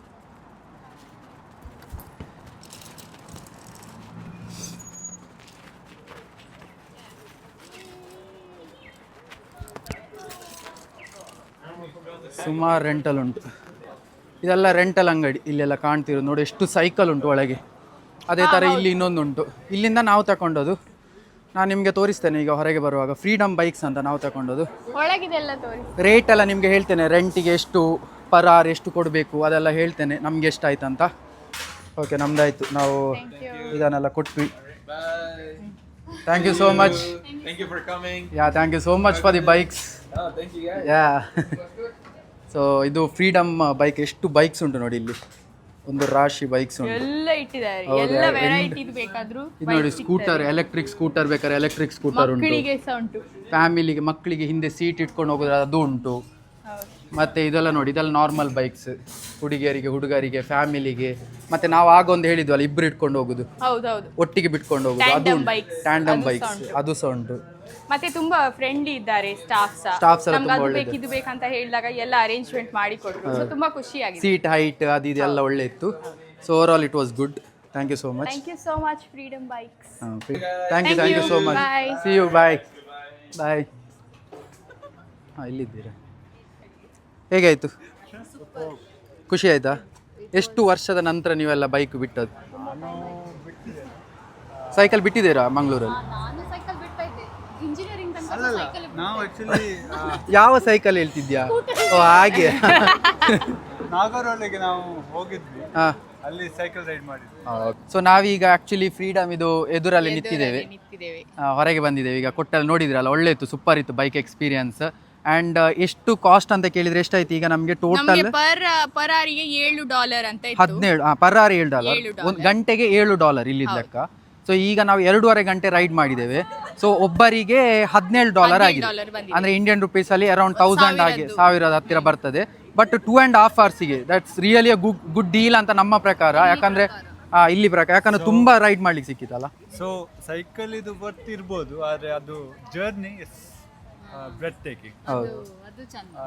ಸುಮಾರು ರೆಂಟಲ್ ಉಂಟು. ಇದೆಲ್ಲ ರೆಂಟಲ್ ಅಂಗಡಿ ಇಲ್ಲೆಲ್ಲ ಕಾಣ್ತಿರೋದು ನೋಡಿ ಎಷ್ಟು ಸೈಕಲ್ ಉಂಟು ಒಳಗೆ. ಅದೇ ಥರ ಇಲ್ಲಿ ಇನ್ನೊಂದು ಉಂಟು ಇಲ್ಲಿಂದ ನಾವು ತಗೊಂಡೋದು ನಾನು ನಿಮಗೆ ತೋರಿಸ್ತೇನೆ ಈಗ ಹೊರಗೆ ಬರುವಾಗ. ಫ್ರೀಡಮ್ ಬೈಕ್ಸ್ ಅಂತ ನಾವು ತಗೊಂಡೋದು ರೇಟ್ ಎಲ್ಲ ನಿಮಗೆ ಹೇಳ್ತೇನೆ. ರೆಂಟಿಗೆ ಎಷ್ಟು ಪರ್ ಆರ್ ಎಷ್ಟು ಕೊಡಬೇಕು ಅದೆಲ್ಲ ಹೇಳ್ತೇನೆ. ನಮ್ಗೆ ಎಷ್ಟಾಯ್ತು ಅಂತ ಓಕೆ ನಮ್ದಾಯ್ತು. ನಾವು ಇದನ್ನೆಲ್ಲ ಕೊಟ್ವಿ. Thank you so much. Yeah thank you so much for the bikes yeah so ಇದು ಫ್ರೀಡಮ್ ಬೈಕ್ ಎಷ್ಟು ಬೈಕ್ಸ್ ಉಂಟು ನೋಡಿ ಇಲ್ಲಿ. ಒಂದು ರಾಶಿ ಬೈಕ್ಸ್ ಉಂಟು. ಎಲ್ಲ ಇಟ್ಟಿದ್ದಾರೆ. ಹೌದು, ಎಲ್ಲ ವೆರೈಟಿ ಬೇಕಾದ್ರೂ ಇದು ನೋಡಿ ಸ್ಕೂಟರ್ ಎಲೆಕ್ಟ್ರಿಕ್ ಸ್ಕೂಟರ್ ಬೇಕಾದ್ರೆ ಎಲೆಕ್ಟ್ರಿಕ್ ಸ್ಕೂಟರ್ ಉಂಟು. ಫ್ಯಾಮಿಲಿಗೆ ಮಕ್ಕಳಿಗೆ ಹಿಂದೆ ಸೀಟ್ ಇಟ್ಕೊಂಡು ಹೋಗೋದ್ರೆ ಅದು ಉಂಟು. ಮತ್ತೆ ಇದೆಲ್ಲ ನೋಡಿ ಇದೆಲ್ಲ ನಾರ್ಮಲ್ ಬೈಕ್ಸ್ ಹುಡುಗಿಯರಿಗೆ ಹುಡುಗರಿಗೆ ಫ್ಯಾಮಿಲಿಗೆ ಮತ್ತೆ ನಾವು ಆಗ ಒಂದು ಹೇಳಿದ್ವಲ್ಲ ಇಬ್ರು ಇಟ್ಕೊಂಡು ಹೋಗುದು. ಹೌದೌದು. ಒಟ್ಟಿಗೆ ಬಿಟ್ಕೊಂಡು ಹೋಗುದು. ಅದು Tandem bikes. ಟ್ಯಾಂಡಮ್ ಬೈಕ್ ಸಹ ಬೈಕ್ಸ್ ಉಂಟು. ಅದು ಸಹ ಉಂಟು. ಮತ್ತೆ ತುಂಬಾ ಫ್ರೆಂಡ್ಲಿ ಇದ್ದಾರೆ ಸ್ಟಾಫ್ Staffs ಎಲ್ಲ ನಮ್ಗೆ ತುಂಬಾ ಅದು ಒಳ್ಳೆದು. ಬೇಕು ಇದು ಬೇಕಂತ ಹೇಳಿದಾಗ ಎಲ್ಲ ಅರೇಂಜ್ಮೆಂಟ್ ಮಾಡಿ ಕೊಟ್ಟರು ಸೊ ತುಂಬಾ ಖುಷಿ ಆಗಿದೆ ಸೀಟ್ ಹೈಟ್ ಅದು ಇದೆಲ್ಲ ಒಳ್ಳೆ ಇತ್ತು so overall it was good thank you so much thank you so much Freedom bikes thank you Thank thank you you. So much Bye. See you bye bye ಹಾಂ ಇಲ್ಲಿದ್ದೀರಾ? ಹೇಗಾಯಿತು? ಖುಷಿ ಆಯ್ತಾ? ಎಷ್ಟು ವರ್ಷದ ನಂತರ ನೀವೆಲ್ಲ ಬೈಕ್ ಬಿಟ್ಟದ್ದು? ಸೈಕಲ್ ಬಿಟ್ಟಿದ್ದೀರಾ ಮಂಗಳೂರಲ್ಲಿ? ನಾನು ಸೈಕಲ್ ಬಿಡ್ತಾ ಇಂಜಿನಿಯರಿಂಗ್ ತನಕ ಸೈಕಲ್ ನಾವು ಆಕ್ಚುಲಿ ಯಾವ ಸೈಕಲ್ ಹೇಳ್ತಿದ್ಯಾ? ಓ ಹಾಗೆ. *laughs* ನಾಗರಹೊಳೆಗೆ ನಾವು ಹೋಗಿದ್ವಿ. ಹಾಂ. ಅಲ್ಲಿ ಸೈಕಲ್ ರೈಡ್ ಮಾಡಿದ್ವಿ. ಸೊ ನಾವೀಗ ಆಕ್ಚುಲಿ ಫ್ರೀಡಮ್ ಇದು ಎದುರಲ್ಲಿ ನಿಂತಿದ್ದೇವೆ. ನಿಂತಿದ್ದೇವೆ. ಹೊರಗೆ ಬಂದಿದ್ದೇವೆ. ಈಗ ಕೊಟ್ಟಲ್ಲಿ ನೋಡಿದ್ರಲ್ಲ ಒಳ್ಳೆ ಇತ್ತು ಸೂಪರ್ ಇತ್ತು ಬೈಕ್ ಎಕ್ಸ್ಪೀರಿಯನ್ಸ್ ಆ್ಯಂಡ್ ಎಷ್ಟು ಕಾಸ್ಟ್ ಅಂತ ಕೇಳಿದ್ರೆ ಎಷ್ಟಾಯ್ತು? ಈಗ ನಮಗೆ ಟೋಟಲ್ ನಮಗೆ ಪರ್ ಪರ್ ಅವರಿಗೆ ಏಳು ಡಾಲರ್ ಅಂತ ಇತ್ತು. ಹದಿನೇಳು ಪರ್ ಅವರ್ ಏಳು ಡಾಲರ್ ಒಂದು ಗಂಟೆಗೆ ಏಳು ಡಾಲರ್ ಇಲ್ಲಿ ಲೆಕ್ಕ. ಸೊ ಈಗ ನಾವು ಎರಡೂವರೆ ಗಂಟೆ ರೈಡ್ ಮಾಡಿದ್ದೇವೆ. ಸೊ ಒಬ್ಬರಿಗೆ ಹದಿನೇಳು ಡಾಲರ್ ಆಗಿದೆ. ಡಾಲರ್ ಬಂದಿದೆ. ಅಂದ್ರೆ ಇಂಡಿಯನ್ ರುಪೀಸ್ ಅಲ್ಲಿ ಅರೌಂಡ್ ತೌಸಂಡ್ ಆಗಿ ಸಾವಿರದ ಹತ್ತಿರ ಬರ್ತದೆ. But two and half ಅವರ್ಸಿಗೆ that's really good good deal ಅಂತ ನಮ್ಮ ಪ್ರಕಾರ. ಯಾಕಂದ್ರೆ ಇಲ್ಲಿ ಪ್ರಕಾರ. ಯಾಕಂದ್ರೆ ತುಂಬಾ ರೈಡ್ ಮಾಡ್ಲಿಕ್ಕೆ ಸಿಕ್ಕಿತ್ತಲ್ಲ. ಸೊ ಸೈಕಲ್ ಇದು ಬರ್ತಿರ್ಬೋದು ಆದ್ರೆ ಅದು journey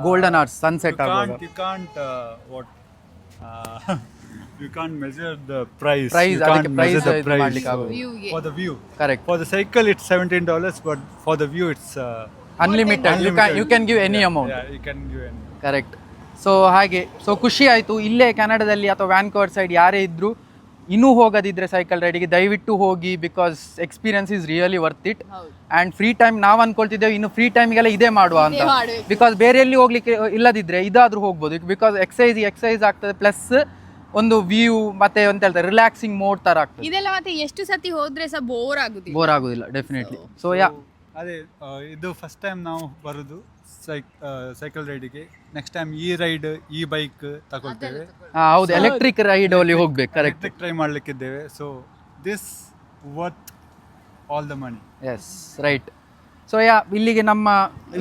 golden art sunset you price price view correct for the cycle it's seventeen dollars view it's unlimited any amount correct so ಹಾಗೆ. ಸೊ ಖುಷಿ ಆಯ್ತು. ಇಲ್ಲೇ ಕೆನಡಾದಲ್ಲಿ ಅಥವಾ ವ್ಯಾನ್ಕೋರ್ ಸೈಡ್ ಯಾರೇ ಇದ್ದರೂ ಇನ್ನೂ ಹೋಗೋದಿದ್ರೆ ಸೈಕಲ್ ರೈಡಿಗೆ ದಯವಿಟ್ಟು ಹೋಗಿ because experience is really worth it and and free time ನಾವು ಅನ್ಕೊಳ್ತಿದ್ದೇವೆ ಇನ್ನು ಫ್ರೀ ಟೈಮ್ಗೆಲ್ಲ ಇದೇ ಮಾಡುವ ಅಂತ. ಬಿಕಾಸ್ ಬೇರೆ ಎಲ್ಲಿ ಹೋಗ್ಲಿಕ್ಕೆ ಇಲ್ಲದಿದ್ರೆ ಇದಾದ್ರೂ ಹೋಗ್ಬೋದು. ಬಿಕಾಸ್ ಎಕ್ಸಸೈಸ್ ಎಕ್ಸೈಸ್ ಆಗ್ತದೆ ಪ್ಲಸ್ ಒಂದು ವ್ಯೂ ಮತ್ತೆ ಅಂತ ಹೇಳ್ತಾರೆ ರಿಲ್ಯಾಕ್ಸಿಂಗ್ ಮೋಡ್ ತರ ಆಗ್ತದೆ. ಇದೆಲ್ಲ ಮತ್ತೆ ಎಷ್ಟು ಸತಿ ಹೋದ್ರೆ ಸಹ ಬೋರ್ ಆಗುದಿಲ್ಲ. ಬೋರ್ ಆಗುದಿಲ್ಲ ಡೆಫಿನೆಟ್ಲಿ ಸೊ ಯಾ ಅದೇ ಇದು ಫಸ್ಟ್ ಟೈಮ್ ನಾವು ಬರೋದು ಸೈಕ್ ಸೈಕಲ್ ರೈಡಿಗೆ ನೆಕ್ಸ್ಟ್ ಟೈಮ್ ಈ ರೈಡ್ ಈ ಬೈಕ್ ತಗೊಳ್ತೇವೆ. ಹೌದು ಎಲೆಕ್ಟ್ರಿಕ್ ರೈಡ್ ಅಲ್ಲಿ ಹೋಗ್ಬೇಕು correct electric try ಮಾಡ್ಲಿಕ್ಕಿದ್ದೇವೆ. So this worth all the money yes right so yeah ಇಲ್ಲಿಗೆ ನಮ್ಮ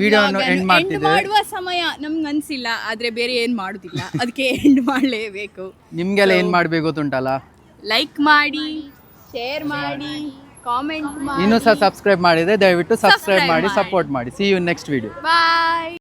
ವಿಡಿಯೋವನ್ನು ಎಂಡ್ ಎಂಡ್ ಮಾಡ್ತಿದ್ದೇವೆ. ಮಾಡುವ ಸಮಯ ನಮ್ಗೆ ಅನ್ಸಿಲ್ಲ ಆದ್ರೆ ಬೇರೆ ಏನ್ ಮಾಡುದಿಲ್ಲ. ಅದಕ್ಕೆ ಎಂಡ್ ಮಾಡಲೇಬೇಕು. ನಿಮ್ಗೆಲ್ಲ ಏನ್ ಮಾಡ್ಬೇಕು ಗೊತ್ತುಂಟಲ್ಲ? ಲೈಕ್ ಮಾಡಿ ಶೇರ್ ಮಾಡಿ ಕಾಮೆಂಟ್ ಮಾಡಿ ಇನ್ನೂ ಸಹ ಸಬ್ಸ್ಕ್ರೈಬ್ ಮಾಡಿದ್ರೆ ದಯವಿಟ್ಟು ಸಬ್ಸ್ಕ್ರೈಬ್ ಮಾಡಿ ಮಾಡಿ. ಸಪೋರ್ಟ್ ಮಾಡಿ. See you next video bye